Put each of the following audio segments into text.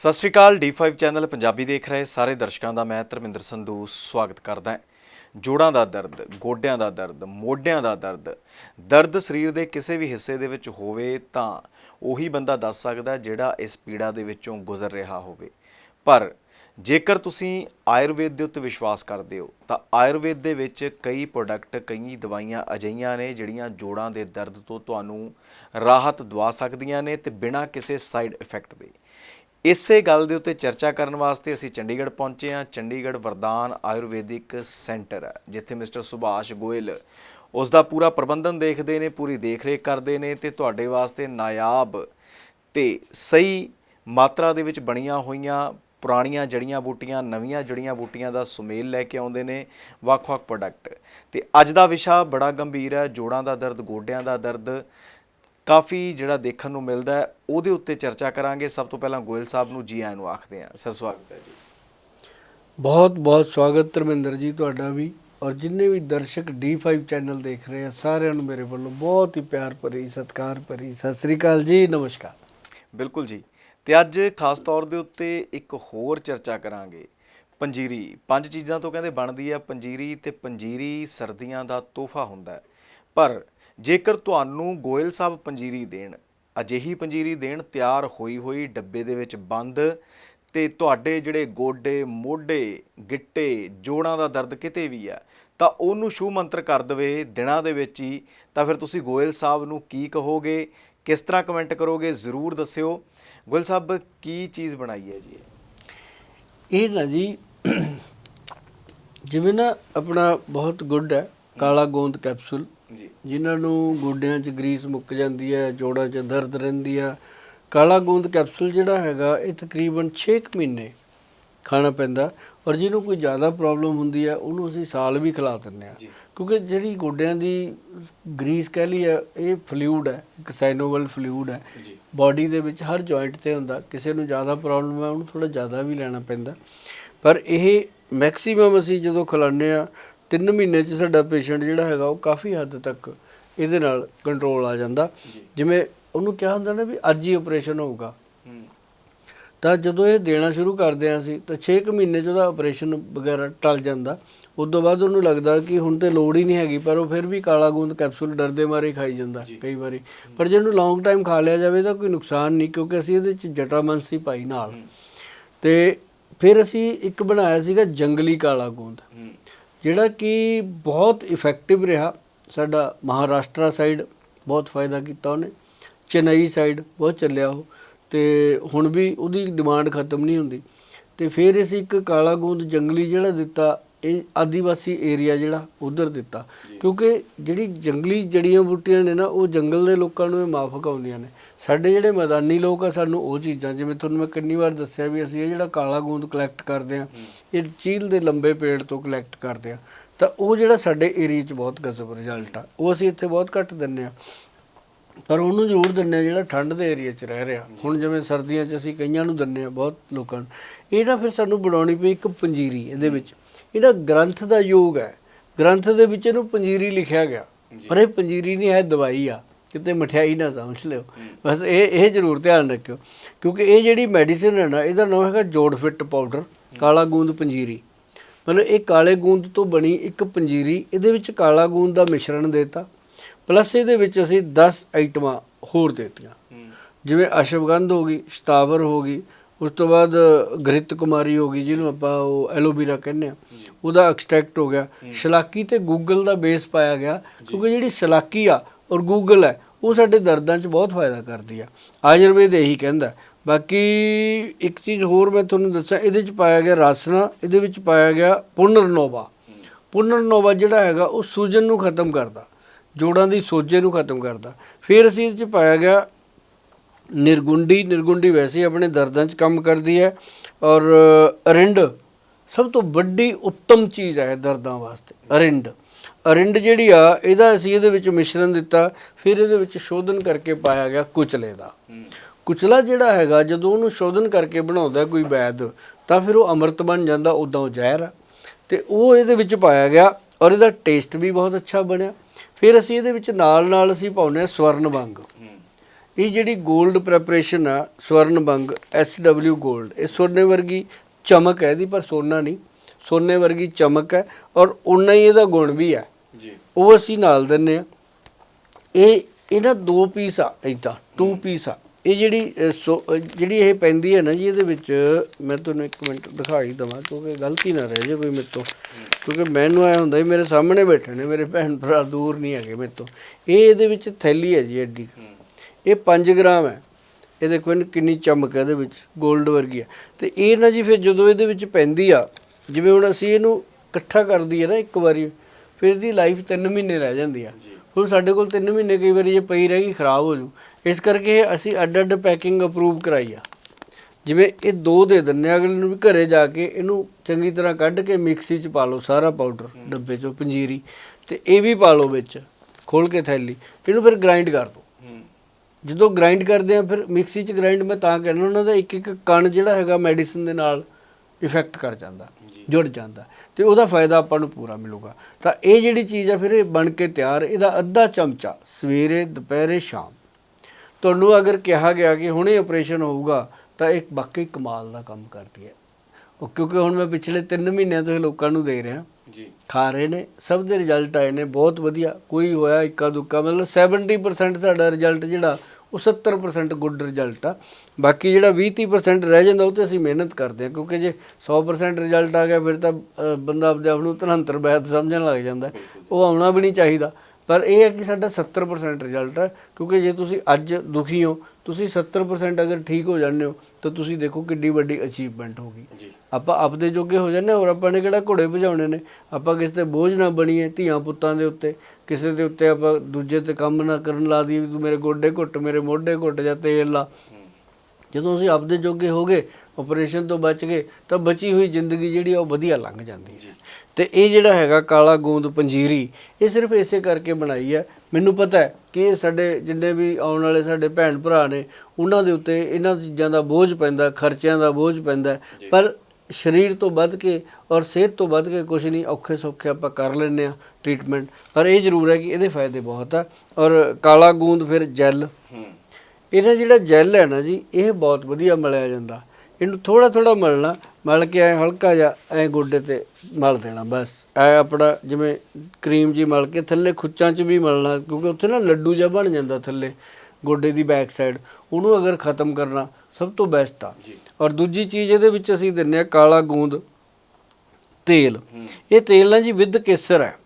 ਸਤਿ ਸ਼੍ਰੀ ਅਕਾਲ D5 channel Punjabi ਦੇਖ ਰਹੇ ਸਾਰੇ ਦਰਸ਼ਕਾਂ ਦਾ ਮੈਂ ਧਰਮਿੰਦਰ ਸੰਧੂ ਸਵਾਗਤ ਕਰਦਾ ਹਾਂ। ਜੋੜਾਂ ਦਾ ਦਰਦ, ਗੋਡਿਆਂ ਦਾ ਦਰਦ, ਮੋਢਿਆਂ ਦਾ ਦਰਦ ਦਰਦ ਸਰੀਰ ਦੇ ਕਿਸੇ ਵੀ ਹਿੱਸੇ ਦੇ ਵਿੱਚ ਹੋਵੇ ਤਾਂ ਉਹੀ ਬੰਦਾ ਦੱਸ ਸਕਦਾ ਜਿਹੜਾ ਇਸ ਪੀੜਾ ਦੇ ਵਿੱਚੋਂ ਗੁਜ਼ਰ ਰਿਹਾ ਹੋਵੇ। ਪਰ ਜੇਕਰ ਤੁਸੀਂ ਆਯੁਰਵੇਦ ਦੇ ਉੱਤੇ ਵਿਸ਼ਵਾਸ ਕਰਦੇ ਹੋ, ਤਾਂ ਆਯੁਰਵੇਦ ਦੇ ਵਿੱਚ ਕਈ ਪ੍ਰੋਡਕਟ, ਕਈ ਦਵਾਈਆਂ ਅਜਈਆਂ ਨੇ ਜਿਹੜੀਆਂ ਜੋੜਾਂ ਦੇ ਦਰਦ ਤੋਂ ਤੁਹਾਨੂੰ ਰਾਹਤ ਦਵਾ ਸਕਦੀਆਂ ਨੇ ਤੇ ਬਿਨਾਂ ਕਿਸੇ ਸਾਈਡ ਇਫੈਕਟ ਦੇ। ਇਸੇ ਗੱਲ ਦੇ ਉੱਤੇ ਚਰਚਾ ਕਰਨ ਵਾਸਤੇ ਅਸੀਂ ਚੰਡੀਗੜ੍ਹ ਪਹੁੰਚੇ ਹਾਂ। ਚੰਡੀਗੜ੍ਹ ਵਰਦਾਨ ਆਯੁਰਵੈਦਿਕ ਸੈਂਟਰ ਹੈ, ਜਿੱਥੇ ਮਿਸਟਰ ਸੁਭਾਸ਼ ਗੋਇਲ ਉਸ ਦਾ ਪੂਰਾ ਪ੍ਰਬੰਧਨ ਦੇਖਦੇ ਨੇ, ਪੂਰੀ ਦੇਖਰੇਖ ਕਰਦੇ ਨੇ ਤੇ ਤੁਹਾਡੇ ਵਾਸਤੇ ਨਾਇਆਬ ਤੇ ਸਹੀ ਮਾਤਰਾ ਦੇ ਵਿੱਚ ਬਣੀਆਂ ਹੋਈਆਂ ਪੁਰਾਣੀਆਂ ਜੜੀਆਂ ਬੂਟੀਆਂ, ਨਵੀਆਂ ਜੜੀਆਂ ਬੂਟੀਆਂ ਦਾ ਸੁਮੇਲ ਲੈ ਕੇ ਆਉਂਦੇ ਨੇ ਵੱਖ-ਵੱਖ ਪ੍ਰੋਡਕਟ। ਤੇ ਅੱਜ ਦਾ ਵਿਸ਼ਾ ਬੜਾ ਗੰਭੀਰ ਹੈ, ਜੋੜਾਂ ਦਾ ਦਰਦ, ਗੋਡਿਆਂ ਦਾ ਦਰਦ ਕਾਫੀ ਜਿਹੜਾ ਦੇਖਣ ਨੂੰ ਮਿਲਦਾ ਹੈ ਉਹਦੇ ਉੱਤੇ ਚਰਚਾ ਕਰਾਂਗੇ। ਸਭ ਤੋਂ ਪਹਿਲਾਂ ਗੋਇਲ ਸਾਹਿਬ ਨੂੰ ਜੀ ਆਇਆਂ ਨੂੰ ਆਖਦੇ ਹਾਂ। ਸਰ ਸਵਾਗਤ ਹੈ ਜੀ। ਬਹੁਤ ਬਹੁਤ ਸਵਾਗਤ ਧਰਮਿੰਦਰ ਜੀ ਤੁਹਾਡਾ ਵੀ। ਔਰ ਜਿੰਨੇ ਵੀ ਦਰਸ਼ਕ D5 ਚੈਨਲ ਦੇਖ ਰਹੇ ਆ ਸਾਰਿਆਂ ਨੂੰ ਮੇਰੇ ਵੱਲੋਂ ਬਹੁਤ ਹੀ ਪਿਆਰ ਭਰੀ ਸਤਿਕਾਰ ਭਰੀ। ਸਤਿ ਸ੍ਰੀ ਅਕਾਲ ਜੀ ਨਮਸਕਾਰ। ਬਿਲਕੁਲ ਜੀ। ਤੇ ਅੱਜ ਖਾਸ ਤੌਰ ਦੇ ਉੱਤੇ ਇੱਕ ਹੋਰ ਚਰਚਾ ਕਰਾਂਗੇ। ਪੰਜੀਰੀ ਪੰਜ ਚੀਜ਼ਾਂ ਤੋਂ ਕਹਿੰਦੇ ਬਣਦੀ ਹੈ ਪੰਜੀਰੀ ਤੇ ਪੰਜੀਰੀ ਸਰਦੀਆਂ ਦਾ ਤੋਹਫਾ ਹੁੰਦਾ ਹੈ। ਪਰ ਜੇਕਰ ਤੁਹਾਨੂੰ ਗੋਇਲ ਸਾਹਿਬ ਪੰਜੀਰੀ ਦੇਣ, ਅਜਿਹੀ ਪੰਜੀਰੀ ਦੇਣ ਤਿਆਰ ਹੋਈ ਹੋਈ ਡੱਬੇ ਦੇ ਵਿੱਚ ਬੰਦ ਤੇ ਤੁਹਾਡੇ ਜਿਹੜੇ ਗੋਡੇ, ਮੋਢੇ, ਗਿੱਟੇ, ਜੋੜਾਂ ਦਾ ਦਰਦ ਕਿਤੇ ਵੀ ਆ, ਤਾਂ ਉਹਨੂੰ ਸ਼ੂ ਮੰਤਰ ਕਰ ਦਵੇ ਦਿਨਾਂ ਦੇ ਵਿੱਚ ਹੀ। ਤਾਂ ਫਿਰ ਤੁਸੀਂ ਗੋਇਲ ਸਾਹਿਬ ਨੂੰ ਕੀ ਕਹੋਗੇ, ਕਿਸ ਤਰ੍ਹਾਂ ਕਮੈਂਟ ਕਰੋਗੇ ਜ਼ਰੂਰ ਦੱਸਿਓ। ਗੋਇਲ ਸਾਹਿਬ, ਕੀ ਚੀਜ਼ ਬਣਾਈ ਹੈ ਜੀ ਇਹ? ਨਾ ਜੀ, ਜਿਵੇਂ ਨਾ ਆਪਣਾ ਬਹੁਤ ਗੁੱਡ ਹੈ, ਕਾਲਾ ਗੋਂਦ ਕੈਪਸੂਲ। ਜੀ। ਜਿਨ੍ਹਾਂ ਨੂੰ ਗੋਡਿਆਂ 'ਚ ਗਰੀਸ ਮੁੱਕ ਜਾਂਦੀ ਹੈ ਜੋੜਾਂ 'ਚ ਦਰਦ ਰਹਿੰਦੀ ਆ ਕਾਲਾ ਗੋਂਦ ਕੈਪਸੂਲ ਜਿਹੜਾ ਹੈਗਾ ਇਹ ਤਕਰੀਬਨ 6 ਮਹੀਨੇ ਖਾਣਾ ਪੈਂਦਾ ਔਰ ਜਿਹਨੂੰ ਕੋਈ ਜ਼ਿਆਦਾ ਪ੍ਰੋਬਲਮ ਹੁੰਦੀ ਹੈ ਉਹਨੂੰ ਅਸੀਂ ਸਾਲ ਵੀ ਖਿਲਾ ਦਿੰਦੇ ਆ। ਕਿਉਂਕਿ ਜਿਹੜੀ ਗੋਡਿਆਂ ਦੀ ਗਰੀਸ ਕਹਿ ਲਈ ਹੈ ਇਹ ਫਲੂਇਡ ਹੈ ਇੱਕ ਸਾਈਨੋਵਲ ਫਲੂਇਡ ਹੈ। ਬਾਡੀ ਦੇ ਵਿੱਚ ਹਰ ਜੁਆਇੰਟ ਤੇ ਹੁੰਦਾ ਕਿਸੇ ਨੂੰ ਜ਼ਿਆਦਾ ਪ੍ਰੋਬਲਮ ਹੈ ਉਹਨੂੰ ਥੋੜਾ ਜ਼ਿਆਦਾ ਵੀ ਲੈਣਾ ਪੈਂਦਾ। ਪਰ ਇਹ ਮੈਕਸਿਮਮ ਅਸੀਂ ਜਦੋਂ ਖਿਲਾਉਂਦੇ ਆ 3 ਮਹੀਨੇ 'ਚ ਸਾਡਾ ਪੇਸ਼ੈਂਟ ਜਿਹੜਾ ਹੈਗਾ ਉਹ ਕਾਫੀ ਹੱਦ ਤੱਕ ਇਹਦੇ ਨਾਲ ਕੰਟਰੋਲ ਆ ਜਾਂਦਾ। ਜਿਵੇਂ ਉਹਨੂੰ ਕਿਹਾ ਹੁੰਦਾ ਨਾ ਵੀ ਅੱਜ ਹੀ ਆਪਰੇਸ਼ਨ ਹੋਊਗਾ। ਤਾਂ ਜਦੋਂ ਇਹ ਦੇਣਾ ਸ਼ੁਰੂ ਕਰਦੇ ਆ ਅਸੀਂ ਤਾਂ 6 ਮਹੀਨੇ 'ਚ ਉਹਦਾ ਆਪਰੇਸ਼ਨ ਵਗੈਰਾ ਟਲ ਜਾਂਦਾ। ਉਸ ਤੋਂ ਬਾਅਦ ਉਹਨੂੰ ਲੱਗਦਾ ਕਿ ਹੁਣ ਤੇ ਲੋੜ ਹੀ ਨਹੀਂ ਹੈਗੀ ਪਰ ਉਹ ਫਿਰ ਵੀ ਕਾਲਾ ਗੂੰਦ ਕੈਪਸੂਲ ਡਰਦੇ ਮਾਰੇ ਖਾਈ ਜਾਂਦਾ ਕਈ ਵਾਰੀ। ਪਰ ਜੇ ਇਹਨੂੰ ਲੌਂਗ ਟਾਈਮ ਖਾ ਲਿਆ ਜਾਵੇ ਤਾਂ ਕੋਈ ਨੁਕਸਾਨ ਨਹੀਂ ਕਿਉਂਕਿ ਅਸੀਂ ਇਹਦੇ 'ਚ ਜਟਾਮਨ ਸੀ ਪਾਈ ਨਾਲ। ਤੇ ਫਿਰ ਅਸੀਂ ਇੱਕ ਬਣਾਇਆ ਸੀਗਾ ਜੰਗਲੀ ਕਾਲਾ ਗੂੰਦ। ਜਿਹੜਾ ਕਿ ਬਹੁਤ ਇਫੈਕਟਿਵ ਰਿਹਾ ਸਾਡਾ ਮਹਾਰਾਸ਼ਟਰ ਸਾਈਡ ਬਹੁਤ ਫਾਇਦਾ ਕੀਤਾ ਉਹਨੇ ਚੇਨਈ ਸਾਈਡ ਬਹੁਤ ਚੱਲਿਆ ਉਹ ਤੇ ਹੁਣ ਵੀ ਉਹਦੀ ਡਿਮਾਂਡ ਖਤਮ ਨਹੀਂ ਹੁੰਦੀ। ਤੇ ਫਿਰ ਅਸੀਂ ਇੱਕ ਕਾਲਾ ਗੂੰਦ ਜੰਗਲੀ ਜਿਹੜਾ ਦਿੱਤਾ ਇਹ ਆਦੀਵਾਸੀ ਏਰੀਆ ਜਿਹੜਾ ਉਧਰ ਦਿੱਤਾ। ਕਿਉਂਕਿ ਜਿਹੜੀ ਜੰਗਲੀ ਜੜੀਆਂ ਬੂਟੀਆਂ ਨੇ ਨਾ ਉਹ ਜੰਗਲ ਦੇ ਲੋਕਾਂ ਨੂੰ ਇਹ ਮਾਫਕ ਆਉਂਦੀਆਂ ਨੇ। ਸਾਡੇ ਜਿਹੜੇ ਮੈਦਾਨੀ ਲੋਕ ਆ, ਸਾਨੂੰ ਉਹ ਚੀਜ਼ਾਂ, ਜਿਵੇਂ ਤੁਹਾਨੂੰ ਮੈਂ ਕਿੰਨੀ ਵਾਰ ਦੱਸਿਆ ਵੀ ਅਸੀਂ ਇਹ ਜਿਹੜਾ ਕਾਲਾ ਗੂੰਦ ਕਲੈਕਟ ਕਰਦੇ ਆ, ਇਹ ਚੀਲ ਦੇ ਲੰਬੇ ਪੇੜ ਤੋਂ ਕਲੈਕਟ ਕਰਦੇ ਆ। ਤਾਂ ਉਹ ਜਿਹੜਾ ਸਾਡੇ ਏਰੀਆ 'ਚ ਬਹੁਤ ਗਜ਼ਬ ਰਿਜ਼ਲਟ ਆ। ਉਹ ਅਸੀਂ ਇੱਥੇ ਬਹੁਤ ਘੱਟ ਦਿੰਨੇ ਆ। ਪਰ ਉਹਨੂੰ ਜ਼ਰੂਰ ਦਿੰਨੇ ਆ ਜਿਹੜਾ ਠੰਡ ਦੇ ਏਰੀਆ 'ਚ ਰਹਿ ਰਿਹਾ। ਹੁਣ ਜਿਵੇਂ ਸਰਦੀਆਂ 'ਚ ਅਸੀਂ ਕਈਆਂ ਨੂੰ ਦਿੰਨੇ ਆ, ਬਹੁਤ ਲੋਕਾਂ ਨੂੰ। ਇਹ ਨਾ ਫਿਰ ਸਾਨੂੰ ਬਣਾਉਣੀ ਪਈ ਇੱਕ ਪੰਜੀਰੀ ਇਹਦੇ ਵਿੱਚ। ਇਹਦਾ ਗ੍ਰੰਥ ਦਾ ਯੋਗ ਹੈ। ਗ੍ਰੰਥ ਦੇ ਵਿੱਚ ਇਹਨੂੰ ਪੰਜੀਰੀ ਲਿਖਿਆ ਗਿਆ। ਪਰ ਇਹ ਪੰਜੀਰੀ ਨਹੀਂ ਹੈ ਦਵਾਈ ਆ। ਕਿਤੇ ਮਠਿਆਈ ਨਾ ਸਮਝ ਲਿਓ। ਬਸ ਇਹ ਇਹ ਜ਼ਰੂਰ ਧਿਆਨ ਰੱਖਿਓ। ਕਿਉਂਕਿ ਇਹ ਜਿਹੜੀ ਮੈਡੀਸਿਨ ਹੈ ਨਾ ਇਹਦਾ ਨਾਮ ਹੈਗਾ ਜੋੜ ਫਿੱਟ ਪਾਊਡਰ ਕਾਲਾ ਗੂੰਦ ਪੰਜੀਰੀ। ਮਤਲਬ ਇਹ ਕਾਲੇ ਗੂੰਦ ਤੋਂ ਬਣੀ ਇੱਕ ਪੰਜੀਰੀ ਇਹਦੇ ਵਿੱਚ ਕਾਲਾ ਗੂੰਦ ਦਾ ਮਿਸ਼ਰਣ ਦੇਤਾ। ਪਲੱਸ ਇਹਦੇ ਵਿੱਚ ਅਸੀਂ 10 ਆਈਟਮਾਂ ਹੋਰ ਦੇਤੀਆਂ। ਜਿਵੇਂ ਅਸ਼ਵਗੰਧ ਹੋ ਗਈ ਸ਼ਤਾਵਰ ਹੋ ਗਈ ਉਸ ਤੋਂ ਬਾਅਦ ਗ੍ਰਿਤ ਕੁਮਾਰੀ ਹੋ ਗਈ ਜਿਹਨੂੰ ਆਪਾਂ ਉਹ ਐਲੋਵੀਰਾ ਕਹਿੰਦੇ ਆ ਉਹਦਾ ਐਕਸਟ੍ਰੈਕਟ ਹੋ ਗਿਆ। ਸ਼ਲਾਕੀ ਤੇ ਗੂਗਲ ਦਾ ਬੇਸ ਪਾਇਆ ਗਿਆ। ਕਿਉਂਕਿ ਜਿਹੜੀ ਸ਼ਲਾਕੀ ਆ ਔਰ ਗੂਗਲ ਹੈ, ਉਹ ਸਾਡੇ ਦਰਦਾਂ 'ਚ ਬਹੁਤ ਫਾਇਦਾ ਕਰਦੀ ਆ। ਆਯੁਰਵੇਦ ਇਹੀ ਕਹਿੰਦਾ ਬਾਕੀ ਇੱਕ ਚੀਜ਼ ਹੋਰ ਮੈਂ ਤੁਹਾਨੂੰ ਦੱਸਾਂ, ਇਹਦੇ 'ਚ ਪਾਇਆ ਗਿਆ ਰਾਸਨਾ, ਇਹਦੇ ਵਿੱਚ ਪਾਇਆ ਗਿਆ ਪੁਨਰਨੋਵਾ। ਪੁਨਰਨੋਵਾ ਜਿਹੜਾ ਹੈਗਾ, ਉਹ ਸੂਜਨ ਨੂੰ ਖਤਮ ਕਰਦਾ, ਜੋੜਾਂ ਦੀ ਸੋਜੇ ਨੂੰ ਖਤਮ ਕਰਦਾ। ਫਿਰ ਅਸੀਂ ਇਹਦੇ 'ਚ ਪਾਇਆ ਗਿਆ ਨਿਰਗੁੰਡੀ ਨਿਰਗੁੰਡੀ ਵੈਸੇ ਆਪਣੇ ਦਰਦਾਂ 'ਚ ਕੰਮ ਕਰਦੀ ਹੈ, ਔਰ ਅਰਿੰਡ, ਸਭ ਤੋਂ ਵੱਡੀ ਉੱਤਮ ਚੀਜ਼ ਹੈ ਦਰਦਾਂ ਵਾਸਤੇ, ਅਰਿੰਡ। ਅਰਿੰਡ ਜਿਹੜੀ ਆ ਇਹਦਾ ਅਸੀਂ ਇਹਦੇ ਵਿੱਚ ਮਿਸ਼ਰਣ ਦਿੱਤਾ ਫਿਰ ਇਹਦੇ ਵਿੱਚ ਸ਼ੋਧਨ ਕਰਕੇ ਪਾਇਆ ਗਿਆ ਕੁਚਲੇ ਦਾ। ਕੁਚਲਾ ਜਿਹੜਾ ਹੈਗਾ ਜਦੋਂ ਉਹਨੂੰ ਸ਼ੋਧਨ ਕਰਕੇ ਬਣਾਉਂਦਾ ਕੋਈ ਵੈਦ ਤਾਂ ਫਿਰ ਉਹ ਅੰਮ੍ਰਿਤ ਬਣ ਜਾਂਦਾ ਉਦਾਂ ਉਹ ਜ਼ਹਿਰ ਆ। ਤੇ ਉਹ ਇਹਦੇ ਵਿੱਚ ਪਾਇਆ ਗਿਆ ਔਰ ਇਹਦਾ ਟੇਸਟ ਵੀ ਬਹੁਤ ਅੱਛਾ ਬਣਿਆ। ਫਿਰ ਅਸੀਂ ਇਹਦੇ ਵਿੱਚ ਨਾਲ ਨਾਲ ਅਸੀਂ ਪਾਉਂਦੇ ਹਾਂ ਸਵਰਨ ਹੂੰ। ਇਹ ਜਿਹੜੀ 골ਡ ਪ੍ਰੈਪਰੇਸ਼ਨ ਆ ਸਵਰਨ ਬੰਗ SW 골ਡ ਇਹ ਸੋਨੇ ਵਰਗੀ ਚਮਕ ਹੈ ਇਹਦੀ ਪਰ ਸੋਨਾ ਨਹੀਂ। ਸੋਨੇ ਵਰਗੀ ਚਮਕ ਹੈ ਔਰ ਉਨਾ ਹੀ ਇਹਦਾ ਗੁਣ ਵੀ ਹੈ। ਜੀ। ਉਹ ਅਸੀਂ ਨਾਲ ਦਿੰਨੇ ਆ ਇਹ ਇਹਨਾਂ ਦੋ ਪੀਸ ਆ ਇਦਾਂ ਟੂ ਪੀਸ ਆ। ਇਹ ਜਿਹੜੀ ਜਿਹੜੀ ਇਹ ਪੈਂਦੀ ਹੈ ਨਾ ਜੀ ਇਹਦੇ ਵਿੱਚ ਮੈਂ ਤੁਹਾਨੂੰ ਇੱਕ ਮਿੰਟ ਦਿਖਾਈ ਦਵਾਂ ਕਿਉਂਕਿ ਗਲਤੀ ਨਾ ਰਹਿ ਜਾਏ ਕੋਈ ਮੇਰੇ ਤੋਂ। ਕਿਉਂਕਿ ਮੈਨੂੰ ਆਇਆ ਹੁੰਦਾ ਮੇਰੇ ਸਾਹਮਣੇ ਬੈਠੇ ਨੇ ਮੇਰੇ ਭੈਣ ਭਰਾ ਦੂਰ ਨਹੀਂ ਹੈਗੇ ਮੇਰੇ ਤੋਂ। ਇਹ ਇਹਦੇ ਵਿੱਚ ਥੈਲੀ ਹੈ ਜੀ ਐਡੀ ਇਹ 5 ਗ੍ਰਾਮ ਹੈ। ਇਹ ਦੇਖੋ ਇਹਨੂੰ ਕਿੰਨੀ ਚਮਕ ਹੈ ਇਹਦੇ ਵਿੱਚ 골ਡ ਵਰਗੀ ਹੈ। ਤੇ ਇਹ ਨਾ ਜੀ ਫਿਰ ਜਦੋਂ ਇਹਦੇ ਵਿੱਚ ਪੈਂਦੀ ਆ ਜਿਵੇਂ ਹੁਣ ਅਸੀਂ ਇਹਨੂੰ ਇਕੱਠਾ ਕਰਦੀ ਹੈ ਨਾ ਇੱਕ ਵਾਰੀ ਫਿਰ ਇਹਦੀ ਲਾਈਫ 3 ਮਹੀਨੇ ਰਹਿ ਜਾਂਦੀ ਆ। ਹੁਣ ਸਾਡੇ ਕੋਲ 3 ਮਹੀਨੇ ਕਈ ਵਾਰੀ ਜੇ ਪਈ ਰਹੇਗੀ ਖਰਾਬ ਹੋ ਜੂ। ਇਸ ਕਰਕੇ ਅਸੀਂ ਅੱਡ ਅੱਡ ਪੈਕਿੰਗ ਅਪਰੂਵ ਕਰਾਈ ਆ। ਜਿਵੇਂ ਇਹ ਦੋ ਦੇ ਦਿੰਨੇ ਅਗਲੇ ਨੂੰ ਵੀ ਘਰੇ ਜਾ ਕੇ ਇਹਨੂੰ ਚੰਗੀ ਤਰ੍ਹਾਂ ਕੱਢ ਕੇ ਮਿਕਸੀ 'ਚ ਪਾ ਲਓ ਸਾਰਾ ਪਾਊਡਰ ਡੱਬੇ 'ਚੋਂ ਪੰਜੀਰੀ ਤੇ ਇਹ ਵੀ ਪਾ ਲਓ ਵਿੱਚ ਖੋਲ ਕੇ ਥੈਲੀ ਇਹਨੂੰ ਫਿਰ ਗ੍ਰਾਈਂਡ ਕਰ ਦਿਓ ਜਦੋਂ ਗ੍ਰਾਈਂਡ ਕਰਦੇ ਆ ਫਿਰ ਮਿਕਸੀ 'ਚ ਗ੍ਰਾਈਂਡ ਮੈਂ ਤਾਂ ਕਹਿੰਦਾ ਉਹਨਾਂ ਦਾ ਇੱਕ ਇੱਕ ਕਣ ਜਿਹੜਾ ਹੈਗਾ ਮੈਡੀਸਿਨ ਦੇ ਨਾਲ ਇਫੈਕਟ ਕਰ ਜਾਂਦਾ ਜੁੜ ਜਾਂਦਾ। ਤੇ ਉਹਦਾ ਫਾਇਦਾ ਆਪਾਂ ਨੂੰ ਪੂਰਾ ਮਿਲੂਗਾ। ਤਾਂ ਇਹ ਜਿਹੜੀ ਚੀਜ਼ ਆ ਫਿਰ ਇਹ ਬਣ ਕੇ ਤਿਆਰ ਇਹਦਾ ਅੱਧਾ ਚਮਚਾ ਸਵੇਰੇ ਦੁਪਹਿਰੇ ਸ਼ਾਮ। ਤੁਹਾਨੂੰ ਅਗਰ ਕਿਹਾ ਗਿਆ ਕਿ ਹੁਣੇ ਆਪਰੇਸ਼ਨ ਹੋਊਗਾ ਤਾਂ ਇਹ ਵਾਕਈ ਕਮਾਲ ਦਾ ਕੰਮ ਕਰਦੀ ਹੈ। ਉਹ ਕਿਉਂਕਿ ਹੁਣ ਮੈਂ ਪਿਛਲੇ 3 ਮਹੀਨਿਆਂ ਤੋਂ ਇਹ ਲੋਕਾਂ ਨੂੰ ਦੇ ਰਿਹਾ। ਜੀ। ਖਾ ਰਹੇ ਨੇ ਸਭ ਦੇ ਰਿਜ਼ਲਟ ਆਏ ਨੇ ਬਹੁਤ ਵਧੀਆ। ਕੋਈ ਹੋਇਆ ਇੱਕਾ ਦੁੱਕਾ ਮਤਲਬ 70% ਸਾਡਾ ਰਿਜ਼ਲਟ ਜਿਹੜਾ ਉਹ 70% ਗੁੱਡ ਰਿਜ਼ਲਟ ਆ। ਬਾਕੀ ਜਿਹੜਾ 20-30% ਰਹਿ ਜਾਂਦਾ ਉਹ ਤੇ ਅਸੀਂ ਮਿਹਨਤ ਕਰਦੇ ਹਾਂ ਕਿਉਂਕਿ ਜੇ 100% ਰਿਜ਼ਲਟ ਆ ਗਿਆ ਫਿਰ ਤਾਂ ਬੰਦਾ ਆਪਣੇ ਆਪ ਨੂੰ ਧਨੰਤਰ ਬੈਦ ਸਮਝਣ ਲੱਗ ਜਾਂਦਾ ਉਹ ਆਉਣਾ ਵੀ ਨਹੀਂ ਚਾਹੀਦਾ। ਪਰ ਇਹ ਹੈ ਕਿ ਸਾਡਾ 70% ਰਿਜ਼ਲਟ ਹੈ ਕਿਉਂਕਿ ਜੇ ਤੁਸੀਂ ਅੱਜ ਦੁਖੀ ਹੋ ਤੁਸੀਂ 70% ਅਗਰ ਠੀਕ ਹੋ ਜਾਂਦੇ ਹੋ ਤਾਂ ਤੁਸੀਂ ਦੇਖੋ ਕਿੰਨੀ ਵੱਡੀ ਅਚੀਵਮੈਂਟ ਹੋਗੀ ਜੀ। ਆਪਾਂ ਆਪਦੇ ਜੋਗੇ ਹੋ ਜਾਂਦੇ ਹਾਂ, ਹੋਰ ਆਪਾਂ ਨੇ ਕਿਹੜਾ ਘੋੜੇ ਭਜਾਉਣੇ ਨੇ? ਆਪਾਂ ਕਿਸੇ ਤੇ ਬੋਝ ਨਾ ਬਣੀਏ ਧੀਆਂ ਪੁੱਤਾਂ ਦੇ ਉੱਤੇ। ਕਿਸੇ ਦੇ ਉੱਤੇ ਆਪਾਂ ਦੂਜੇ ਤੇ ਕੰਮ ਨਾ ਕਰਨ ਲਾ ਦਈਏ ਵੀ ਤੂੰ ਮੇਰੇ ਗੋਡੇ ਘੁੱਟ, ਮੇਰੇ ਮੋਢੇ ਘੁੱਟ ਜਾਂ ਤੇਲ ਲਾ। ਜਦੋਂ ਅਸੀਂ ਆਪਦੇ ਜੋਗੇ ਹੋ ਗਏ ਆਪਰੇਸ਼ਨ ਤੋਂ ਬਚ ਗਏ, ਤਾਂ ਬਚੀ ਹੋਈ ਜ਼ਿੰਦਗੀ ਜਿਹੜੀ ਆ ਉਹ ਵਧੀਆ ਲੰਘ ਜਾਂਦੀ ਹੈ। ਤੇ ਇਹ ਜਿਹੜਾ ਹੈਗਾ ਕਾਲਾ ਗੂੰਦ ਪੰਜੀਰੀ, ਇਹ ਸਿਰਫ ਇਸੇ ਕਰਕੇ ਬਣਾਈ ਹੈ। ਮੈਨੂੰ ਪਤਾ ਹੈ ਕਿ ਇਹ ਸਾਡੇ ਜਿੰਨੇ ਵੀ ਆਉਣ ਵਾਲੇ ਸਾਡੇ ਭੈਣ ਭਰਾ ਨੇ, ਉਹਨਾਂ ਦੇ ਉੱਤੇ ਇਹਨਾਂ ਚੀਜ਼ਾਂ ਦਾ ਬੋਝ ਪੈਂਦਾ, ਖਰਚਿਆਂ ਦਾ ਬੋਝ ਪੈਂਦਾ ਪਰ ਸਰੀਰ ਤੋਂ ਵੱਧ ਕੇ ਔਰ ਸਿਹਤ ਤੋਂ ਵੱਧ ਕੇ ਕੁਝ ਨਹੀਂ ਔਖੇ ਸੌਖੇ ਆਪਾਂ ਕਰ ਲੈਂਦੇ ਆ ਟ੍ਰੀਟਮੈਂਟ ਪਰ ਇਹ ਜ਼ਰੂਰ ਹੈ ਕਿ ਇਹਦੇ ਫਾਇਦੇ ਬਹੁਤ ਆ। ਔਰ ਕਾਲਾ ਗੂੰਦ ਫਿਰ ਜੈਲ ਇਹਦਾ ਜਿਹੜਾ ਜੈਲ ਹੈ ਨਾ ਜੀ ਇਹ ਬਹੁਤ ਵਧੀਆ ਮਲਿਆ ਜਾਂਦਾ। ਇਹਨੂੰ ਥੋੜਾ ਥੋੜਾ ਮਲਣਾ ਮਲ ਕੇ ਐ ਹਲਕਾ ਜਿਹਾ ਐ ਗੋਡੇ ਤੇ ਮਲ ਦੇਣਾ ਬਸ। ਐ ਆਪਣਾ ਜਿਵੇਂ ਕਰੀਮ ਜੀ ਮਲ ਕੇ ਥੱਲੇ ਖੁੱਚਾਂ 'ਚ ਵੀ ਮਲਣਾ ਕਿਉਂਕਿ ਉੱਥੇ ਨਾ ਲੱਡੂ ਜਿਹਾ ਬਣ ਜਾਂਦਾ ਥੱਲੇ ਗੋਡੇ ਦੀ ਬੈਕ ਸਾਈਡ ਉਹਨੂੰ ਅਗਰ ਖਤਮ ਕਰਨਾ ਸਭ ਤੋਂ ਬੈਸਟ ਆ। ਜੀ। ਔਰ ਦੂਜੀ ਚੀਜ਼ ਇਹਦੇ ਵਿੱਚ ਅਸੀਂ ਦਿੰਨੇ ਆ ਕਾਲਾ ਗੂੰਦ, ਤੇਲ। ਇਹ ਤੇਲ ਨਾ ਜੀ ਵਿਦ ਕੇਸਰ ਹੈ।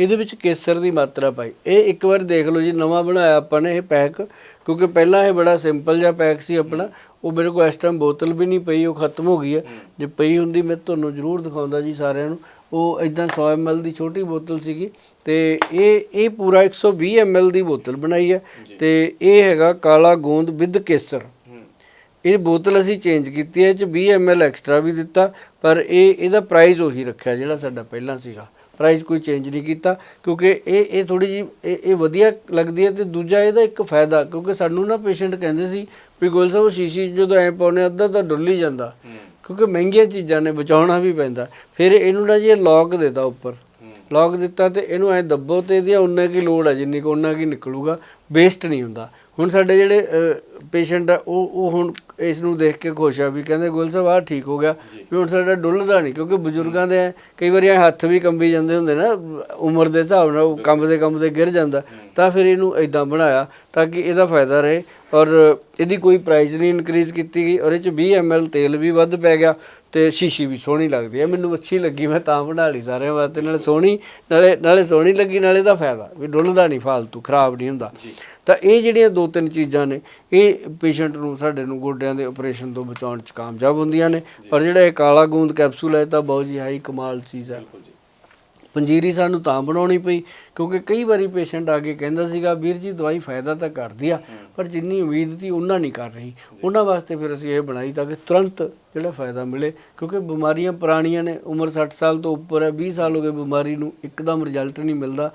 ਇਹਦੇ ਵਿੱਚ ਕੇਸਰ ਦੀ ਮਾਤਰਾ ਪਾਈ। ਇਹ ਇੱਕ ਵਾਰ ਦੇਖ ਲਓ ਜੀ, ਨਵਾਂ ਬਣਾਇਆ ਆਪਾਂ ਨੇ ਇਹ ਪੈਕ, ਕਿਉਂਕਿ ਪਹਿਲਾਂ ਇਹ ਬੜਾ ਸਿੰਪਲ ਜਿਹਾ ਪੈਕ ਸੀ ਆਪਣਾ। ਉਹ ਮੇਰੇ ਕੋਲ ਇਸ ਟਾਈਮ ਬੋਤਲ ਵੀ ਨਹੀਂ ਪਈ, ਉਹ ਖਤਮ ਹੋ ਗਈ ਹੈ। ਜੇ ਪਈ ਹੁੰਦੀ ਮੈਂ ਤੁਹਾਨੂੰ ਜ਼ਰੂਰ ਦਿਖਾਉਂਦਾ ਜੀ ਸਾਰਿਆਂ ਨੂੰ। ਉਹ ਇਦਾਂ 100 ml ਦੀ ਛੋਟੀ ਬੋਤਲ ਸੀਗੀ। ਤੇ ਇਹ ਇਹ ਪੂਰਾ 120 ml ਦੀ ਬੋਤਲ ਬਣਾਈ ਹੈ। ਤੇ ਇਹ ਹੈਗਾ ਕਾਲਾ ਗੂੰਦ ਵਿਦ ਕੇਸਰ। ਇਹ ਬੋਤਲ ਅਸੀਂ ਚੇਂਜ ਕੀਤੀ ਹੈ, ਇਹ ਚ 20 ml ਐਕਸਟਰਾ ਵੀ ਦਿੱਤਾ, ਪਰ ਇਹ, ਇਹਦਾ ਪ੍ਰਾਈਸ ਉਹੀ ਰੱਖਿਆ ਜਿਹੜਾ ਸਾਡਾ ਪਹਿਲਾਂ ਸੀਗਾ। ਪ੍ਰਾਈਸ ਕੋਈ ਚੇਂਜ ਨਹੀਂ ਕੀਤਾ, ਕਿਉਂਕਿ ਇਹ ਇਹ ਥੋੜੀ ਜੀ ਇਹ ਇਹ ਵਧੀਆ ਲੱਗਦੀ ਹੈ ਤੇ ਦੂਜਾ ਇਹਦਾ ਇੱਕ ਫਾਇਦਾ, ਕਿਉਂਕਿ ਸਾਨੂੰ ਨਾ ਪੇਸ਼ੈਂਟ ਕਹਿੰਦੇ ਸੀ ਵੀ ਗੋਲ ਸਾਹਿਬ ਉਹ ਸ਼ੀਸ਼ੀ 'ਚ ਜਦੋਂ ਐ ਪਾਉਨੇ ਅੱਧਾ ਤਾਂ ਡੁੱਲ ਹੀ ਜਾਂਦਾ। ਕਿਉਂਕਿ ਮਹਿੰਗੀਆਂ ਚੀਜ਼ਾਂ ਨੇ, ਬਚਾਉਣਾ ਵੀ ਪੈਂਦਾ। ਫਿਰ ਇਹਨੂੰ ਨਾ ਜੀ ਇਹ ਲੌਕ ਦੇਤਾ ਉੱਪਰ। ਲੌਕ ਦਿੱਤਾ ਤੇ ਇਹਨੂੰ ਐ ਦੱਬੋ ਤੇ ਇਹਦੀ ਉਨਾ ਕੀ ਲੋੜ ਹੈ, ਜਿੰਨੀ ਕੁ ਉਨਾ ਕੀ ਨਿਕਲੂਗਾ ਵੇਸਟ ਨਹੀਂ ਹੁੰਦਾ। ਹੁਣ ਸਾਡੇ ਜਿਹੜੇ ਪੇਸ਼ੈਂਟ ਆ, ਉਹ ਉਹ ਹੁਣ ਇਸ ਨੂੰ ਦੇਖ ਕੇ ਖੁਸ਼ ਆ ਵੀ ਕਹਿੰਦੇ ਗੁਲ ਸਾਹਿਬ ਆਹ ਠੀਕ ਹੋ ਗਿਆ। ਵੀ ਹੁਣ ਸਾਡਾ ਡੁੱਲਦਾ ਨਹੀਂ ਕਿਉਂਕਿ ਬਜ਼ੁਰਗਾਂ ਦੇ ਕਈ ਵਾਰੀ ਹੱਥ ਵੀ ਕੰਬੀ ਜਾਂਦੇ ਹੁੰਦੇ ਨਾ ਉਮਰ ਦੇ ਹਿਸਾਬ ਨਾਲ ਉਹ ਕੰਬਦੇ ਕੰਬਦੇ ਗਿਰ ਜਾਂਦਾ। ਤਾਂ ਫਿਰ ਇਹਨੂੰ ਇਦਾਂ ਬਣਾਇਆ ਤਾਂ ਕਿ ਇਹਦਾ ਫਾਇਦਾ ਰਹੇ ਔਰ ਇਹਦੀ ਕੋਈ ਪ੍ਰਾਈਸ ਨਹੀਂ ਇਨਕਰੀਜ਼ ਕੀਤੀ ਗਈ ਔਰ ਇਹ ਚ 20 ml ਤੇਲ ਵੀ ਵੱਧ ਪੈ ਗਿਆ ਤੇ ਸ਼ੀਸ਼ੀ ਵੀ ਸੋਹਣੀ ਲੱਗਦੀ ਹੈ ਮੈਨੂੰ ਅੱਛੀ ਲੱਗੀ ਮੈਂ ਤਾਂ ਬਣਾ ਲਈ ਸਾਰਿਆਂ ਵਾਸਤੇ ਨਾਲੇ ਸੋਹਣੀ ਨਾਲੇ ਨਾਲੇ ਸੋਹਣੀ ਲੱਗੀ ਨਾਲੇ ਦਾ ਫਾਇਦਾ ਵੀ ਡੁੱਲਦਾ ਨਹੀਂ ਫਾਲਤੂ ਖਰਾਬ ਨਹੀਂ ਹੁੰਦਾ। ਤਾਂ ਇਹ ਜਿਹੜੀਆਂ ਦੋ ਤਿੰਨ ਚੀਜ਼ਾਂ ਨੇ ਇਹ ਪੇਸ਼ੈਂਟ ਨੂੰ ਸਾਡੇ ਨੂੰ ਗੋਡਿਆਂ ਦੇ ਆਪਰੇਸ਼ਨ ਤੋਂ ਬਚਾਉਣ ਚ ਕਾਮਯਾਬ ਹੁੰਦੀਆਂ ਨੇ। ਔਰ ਜਿਹੜਾ ਇਹ ਕਾਲਾ ਗੂੰਦ ਕੈਪਸੂਲ ਹੈ ਤਾਂ ਬਹੁਤ ਜੀ ਹਾਈ ਕਮਾਲ ਚੀਜ਼ ਹੈ। ਪੰਜੀਰੀ ਸਾਨੂੰ ਤਾਂ ਬਣਾਉਣੀ ਪਈ ਕਿਉਂਕਿ ਕਈ ਵਾਰੀ ਪੇਸ਼ੈਂਟ ਆ ਕੇ ਕਹਿੰਦਾ ਸੀਗਾ ਵੀਰ ਜੀ ਦਵਾਈ ਫਾਇਦਾ ਤਾਂ ਕਰਦੀ ਆ ਪਰ ਜਿੰਨੀ ਉਮੀਦ ਸੀ ਉਹਨਾਂ ਨਹੀਂ ਕਰ ਰਹੀ। ਉਹਨਾਂ ਵਾਸਤੇ ਫਿਰ ਅਸੀਂ ਇਹ ਬਣਾਈ ਤਾਂ ਕਿ ਤੁਰੰਤ ਜਿਹੜਾ ਫਾਇਦਾ ਮਿਲੇ ਕਿਉਂਕਿ ਬਿਮਾਰੀਆਂ ਪੁਰਾਣੀਆਂ ਨੇ ਉਮਰ 60 ਸਾਲ ਤੋਂ ਉੱਪਰ ਹੈ 20 ਸਾਲ ਹੋ ਗਏ ਬਿਮਾਰੀ ਨੂੰ ਇੱਕਦਮ ਰਿਜ਼ਲਟ ਨਹੀਂ ਮਿਲਦਾ।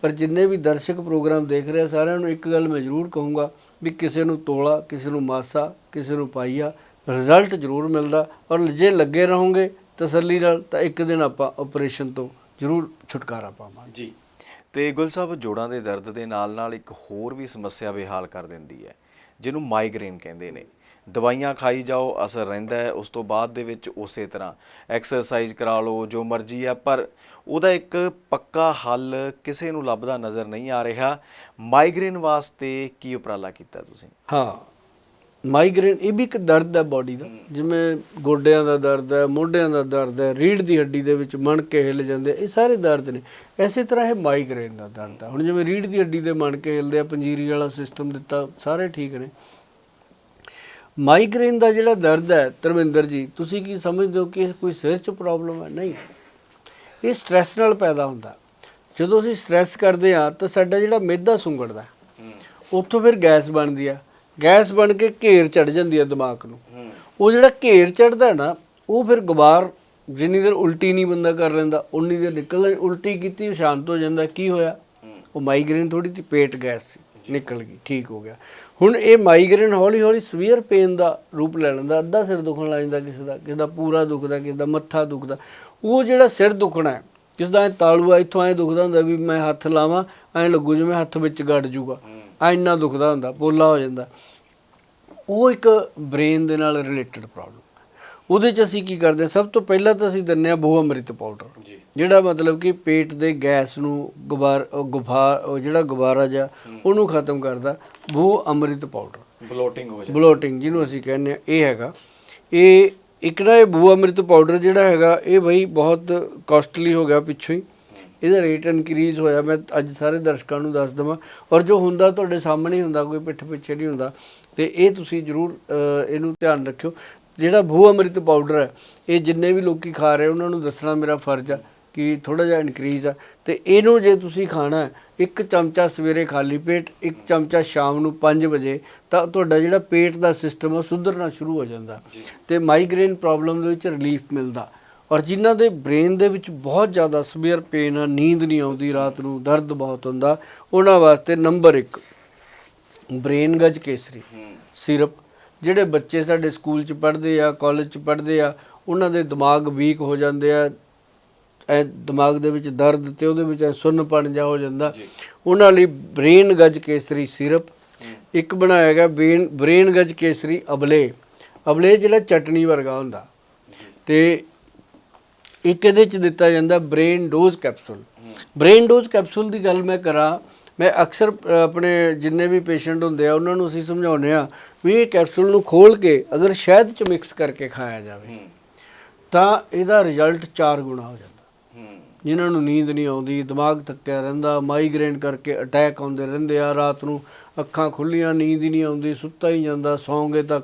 ਪਰ ਜਿੰਨੇ ਵੀ ਦਰਸ਼ਕ ਪ੍ਰੋਗਰਾਮ ਦੇਖ ਰਹੇ ਆ, ਸਾਰਿਆਂ ਨੂੰ ਇੱਕ ਗੱਲ ਮੈਂ ਜ਼ਰੂਰ ਕਹੂੰਗਾ ਵੀ ਕਿਸੇ ਨੂੰ ਤੋਲਾ ਕਿਸੇ ਨੂੰ ਮਾਸਾ ਕਿਸੇ ਨੂੰ ਪਾਈਆ ਰਿਜ਼ਲਟ ਜ਼ਰੂਰ ਮਿਲਦਾ ਔਰ ਜੇ ਲੱਗੇ ਰਹੋਗੇ ਤਸੱਲੀ ਨਾਲ ਤਾਂ ਇੱਕ ਦਿਨ ਆਪਾਂ ਆਪਰੇਸ਼ਨ ਤੋਂ ਜ਼ਰੂਰ ਛੁਟਕਾਰਾ ਪਾਵਾਂਗੇ। ਜੀ। ਤੇ ਗੁਲ ਸਾਹਿਬ ਜੋੜਾਂ ਦੇ ਦਰਦ ਦੇ ਨਾਲ ਨਾਲ ਇੱਕ ਹੋਰ ਵੀ ਸਮੱਸਿਆ ਬੇਹਾਲ ਕਰ ਦਿੰਦੀ ਹੈ ਜਿਹਨੂੰ ਮਾਈਗ੍ਰੇਨ ਕਹਿੰਦੇ ਨੇ। ਦਵਾਈਆਂ ਖਾਈ ਜਾਓ ਅਸਰ ਰਹਿੰਦਾ ਹੈ ਉਸ ਤੋਂ ਬਾਅਦ ਦੇ ਵਿੱਚ ਉਸੇ ਤਰ੍ਹਾਂ। ਐਕਸਰਸਾਈਜ਼ ਕਰਾ ਲਓ ਜੋ ਮਰਜ਼ੀ ਆ ਪਰ ਉਹਦਾ ਇੱਕ ਪੱਕਾ ਹੱਲ ਕਿਸੇ ਨੂੰ ਲੱਭਦਾ ਨਜ਼ਰ ਨਹੀਂ ਆ ਰਿਹਾ। ਮਾਈਗ੍ਰੇਨ ਵਾਸਤੇ ਕੀ ਉਪਰਾਲਾ ਕੀਤਾ ਤੁਸੀਂ? ਹਾਂ ਮਾਈਗ੍ਰੇਨ ਇਹ ਵੀ ਇੱਕ ਦਰਦ ਹੈ ਬਾਡੀ ਦਾ। ਜਿਵੇਂ ਗੋਡਿਆਂ ਦਾ ਦਰਦ ਹੈ ਮੋਢਿਆਂ ਦਾ ਦਰਦ ਹੈ ਰੀੜ੍ਹ ਦੀ ਹੱਡੀ ਦੇ ਵਿੱਚ ਮਣ ਕੇ ਹਿੱਲ ਜਾਂਦੇ ਇਹ ਸਾਰੇ ਦਰਦ ਨੇ। ਐਸੇ ਤਰ੍ਹਾਂ ਇਹ ਮਾਈਗ੍ਰੇਨ ਦਾ ਦਰਦ ਹੈ। ਹੁਣ ਜਿਵੇਂ ਰੀੜ੍ਹ ਦੀ ਹੱਡੀ ਦੇ ਮਣ ਕੇ ਹਿੱਲਦੇ ਆ ਪੰਜੀਰੀ ਵਾਲਾ ਸਿਸਟਮ ਦਿੱਤਾ ਸਾਰੇ ਠੀਕ ਨੇ। ਮਾਈਗ੍ਰੇਨ ਦਾ ਜਿਹੜਾ ਦਰਦ ਹੈ, ਧਰਮਿੰਦਰ ਜੀ, ਤੁਸੀਂ ਕੀ ਸਮਝਦੇ ਹੋ ਕਿ ਕੋਈ ਸਿਰ 'ਚ ਪ੍ਰੋਬਲਮ ਹੈ? ਨਹੀਂ। ਇਹ ਸਟ੍ਰੈਸ ਨਾਲ ਪੈਦਾ ਹੁੰਦਾ। ਜਦੋਂ ਅਸੀਂ ਸਟ੍ਰੈਸ ਕਰਦੇ ਆ ਤਾਂ ਸਾਡਾ ਜਿਹੜਾ ਮਿਹਦਾ ਸੁੰਗੜਦਾ ਉੱਥੋਂ ਫਿਰ ਗੈਸ ਬਣਦੀ ਆ ਗੈਸ ਬਣ ਕੇ ਘੇਰ ਚੜ ਜਾਂਦੀ ਆ ਦਿਮਾਗ ਨੂੰ। ਉਹ ਜਿਹੜਾ ਘੇਰ ਚੜਦਾ ਨਾ, ਉਹ ਫਿਰ ਗੁਬਾਰ ਜਿੰਨੀ ਦੇਰ ਉਲਟੀ ਨਹੀਂ ਬੰਦਾ ਕਰ ਲੈਂਦਾ, ਉਨੀ ਦੇਰ ਨਿਕਲ ਉਲਟੀ ਕੀਤੀ, ਉਹ ਸ਼ਾਂਤ ਹੋ ਜਾਂਦਾ। ਕੀ ਹੋਇਆ? ਉਹ ਮਾਈਗ੍ਰੇਨ ਥੋੜੀ ਜਿਹੀ ਪੇਟ ਗੈਸ ਸੀ, ਨਿਕਲ ਗਈ, ਠੀਕ ਹੋ ਗਿਆ। ਹੁਣ ਇਹ ਮਾਈਗ੍ਰੇਨ ਹੌਲੀ ਹੌਲੀ ਸਵੀਅਰ ਪੇਨ ਦਾ ਰੂਪ ਲੈ ਲੈਂਦਾ, ਅੱਧਾ ਸਿਰ ਦੁਖਣ ਲੱਗ ਜਾਂਦਾ ਕਿਸੇ ਦਾ ਕਿਸੇ ਦਾ ਪੂਰਾ ਦੁਖਦਾ, ਕਿਸੇ ਦਾ ਮੱਥਾ ਦੁਖਦਾ। ਉਹ ਜਿਹੜਾ ਸਿਰ ਦੁਖਣਾ ਹੈ, ਕਿਸ ਦਾ ਐਂ ਤਾਲੂਆ ਇੱਥੋਂ ਐ ਦੁਖਦਾ ਹੁੰਦਾ ਵੀ ਮੈਂ ਹੱਥ ਲਾਵਾਂ, ਐਂ ਲੱਗੂ ਜਿਵੇਂ ਹੱਥ ਵਿੱਚ ਗੱਡ ਜੂਗਾ, ਐ ਇੰਨਾ ਦੁਖਦਾ ਹੁੰਦਾ, ਪੋਲਾ ਹੋ ਜਾਂਦਾ। ਉਹ ਇੱਕ ਬ੍ਰੇਨ ਦੇ ਨਾਲ ਰਿਲੇਟਡ ਪ੍ਰੋਬਲਮ ਉਹਦੇ ਚ ਅਸੀਂ ਕੀ ਕਰਦੇ ਹਾਂ? ਸਭ ਤੋਂ ਪਹਿਲਾਂ ਤਾਂ ਅਸੀਂ ਦਿੰਨੇ ਆ ਬਹੁ ਅੰਮ੍ਰਿਤ ਪਾਊਡਰ ਜਿਹੜਾ ਮਤਲਬ ਕਿ ਪੇਟ ਦੇ ਗੈਸ ਨੂੰ ਗੁਬਾਰ ਉਹ ਜਿਹੜਾ ਗੁਬਾਰਾ ਜਾਂ ਉਹਨੂੰ ਖਤਮ ਕਰਦਾ ਬਹੁ ਅੰਮ੍ਰਿਤ ਪਾਊਡਰ ਬਲੋਟਿੰਗ ਹੋ ਬਲੋਟਿੰਗ ਜਿਹਨੂੰ ਅਸੀਂ ਕਹਿੰਦੇ ਆ ਇਹ ਹੈਗਾ। ਇਹ ਇੱਕ ਨਾ ਇਹ ਬੂਆ ਅੰਮ੍ਰਿਤ ਪਾਊਡਰ ਜਿਹੜਾ ਹੈਗਾ ਇਹ ਬਈ ਬਹੁਤ ਕਾਸਟਲੀ ਹੋ ਗਿਆ ਪਿੱਛੋਂ ਹੀ। ਇਹਦਾ ਰੇਟ ਇਨਕਰੀਜ਼ ਹੋਇਆ। ਮੈਂ ਅੱਜ ਸਾਰੇ ਦਰਸ਼ਕਾਂ ਨੂੰ ਦੱਸ ਦਵਾਂ। ਔਰ ਜੋ ਹੁੰਦਾ ਤੁਹਾਡੇ ਸਾਹਮਣੇ ਹੁੰਦਾ ਕੋਈ ਪਿੱਠ ਪਿੱਛੇ ਨਹੀਂ ਹੁੰਦਾ। ਤੇ ਇਹ ਤੁਸੀਂ ਜਰੂਰ ਇਹਨੂੰ ਧਿਆਨ ਰੱਖਿਓ। ਜਿਹੜਾ ਭੂ ਅੰਮ੍ਰਿਤ ਪਾਊਡਰ ਹੈ ਇਹ ਜਿੰਨੇ ਵੀ ਲੋਕੀ ਖਾ ਰਹੇ ਉਹਨਾਂ ਨੂੰ ਦੱਸਣਾ ਮੇਰਾ ਫਰਜ਼ ਆ ਕਿ ਥੋੜਾ ਜਿਹਾ ਇਨਕਰੀਜ਼ ਆ। ਤੇ ਇਹਨੂੰ ਜੇ ਤੁਸੀਂ ਖਾਣਾ ਹੈ ਇੱਕ ਚਮਚਾ ਸਵੇਰੇ ਖਾਲੀ ਪੇਟ ਇੱਕ ਚਮਚਾ ਸ਼ਾਮ ਨੂੰ 5 ਵਜੇ ਤਾਂ ਤੁਹਾਡਾ ਜਿਹੜਾ ਪੇਟ ਦਾ ਸਿਸਟਮ ਉਹ ਸੁਧਰਨਾ ਸ਼ੁਰੂ ਹੋ ਜਾਂਦਾ। ਤੇ ਮਾਈਗ੍ਰੇਨ ਪ੍ਰੋਬਲਮ ਦੇ ਵਿੱਚ ਰਿਲੀਫ ਮਿਲਦਾ। ਔਰ ਜਿਨ੍ਹਾਂ ਦੇ ਬ੍ਰੇਨ ਦੇ ਵਿੱਚ ਬਹੁਤ ਜ਼ਿਆਦਾ ਸਵੀਅਰ ਪੇਨ ਆ ਨੀਂਦ ਨਹੀਂ ਆਉਂਦੀ ਰਾਤ ਨੂੰ ਦਰਦ ਬਹੁਤ ਹੁੰਦਾ ਉਹਨਾਂ ਵਾਸਤੇ ਨੰਬਰ 1 ਬ੍ਰੇਨ ਗਜ ਕੇਸਰੀ ਸਿਰਪ ਜਿਹੜੇ ਬੱਚੇ ਸਾਡੇ ਸਕੂਲ ਚ ਪੜ੍ਹਦੇ ਆ ਕਾਲਜ ਚ ਪੜ੍ਹਦੇ ਆ ਉਹਨਾਂ ਦੇ ਦਿਮਾਗ ਵੀਕ ਹੋ ਜਾਂਦੇ ਆ ਐ ਦਿਮਾਗ ਦੇ ਵਿੱਚ ਦਰਦ ਤੇ ਉਹਦੇ ਵਿੱਚ ਸੁੰਨਪਣ ਜਾ ਹੋ ਜਾਂਦਾ। ਉਹਨਾਂ ਲਈ ਬ੍ਰੇਨ ਗਜ ਕੇਸਰੀ ਸਿਰਪ ਇੱਕ ਬਣਾਇਆ ਗਿਆ ਬ੍ਰੇਨ ਬ੍ਰੇਨ ਗਜ ਕੇਸਰੀ ਅਬਲੇ। ਅਬਲੇ ਜਿਹੜਾ ਚਟਨੀ ਵਰਗਾ ਹੁੰਦਾ। ਤੇ ਇੱਕ ਇਹਦੇ ਚ ਦਿੱਤਾ ਜਾਂਦਾ brain dose capsule. Brain dose capsule ਦੀ ਗੱਲ ਮੈਂ ਕਰਾਂ ਮੈਂ ਅਕਸਰ ਆਪਣੇ ਜਿੰਨੇ ਵੀ ਪੇਸ਼ੈਂਟ ਹੁੰਦੇ ਆ ਉਹਨਾਂ ਨੂੰ ਅਸੀਂ ਸਮਝਾਉਂਦੇ ਆ ਵੀ ਇਹ ਕੈਪਸੂਲ ਨੂੰ ਖੋਲ ਕੇ ਅਗਰ ਸ਼ਹਿਦ ਚ ਮਿਕਸ ਕਰਕੇ ਖਾਇਆ ਜਾਵੇ ਤਾਂ ਇਹਦਾ ਰਿਜ਼ਲਟ 4 ਗੁਣਾ ਹੋ ਜਾਂਦਾ। ਜਿਨ੍ਹਾਂ ਨੂੰ ਨੀਂਦ ਨਹੀਂ ਆਉਂਦੀ, ਦਿਮਾਗ ਥੱਕਿਆ ਰਹਿੰਦਾ ਮਾਈਗ੍ਰੇਨ ਕਰਕੇ ਅਟੈਕ ਆਉਂਦੇ ਰਹਿੰਦੇ ਆ ਰਾਤ ਨੂੰ। ਅੱਖਾਂ ਖੁੱਲੀਆਂ, ਨੀਂਦ ਹੀ ਨਹੀਂ ਆਉਂਦੀ, ਸੁੱਤਾ ਹੀ ਜਾਂਦਾ, ਸੌਂਗੇ ਤਾਂ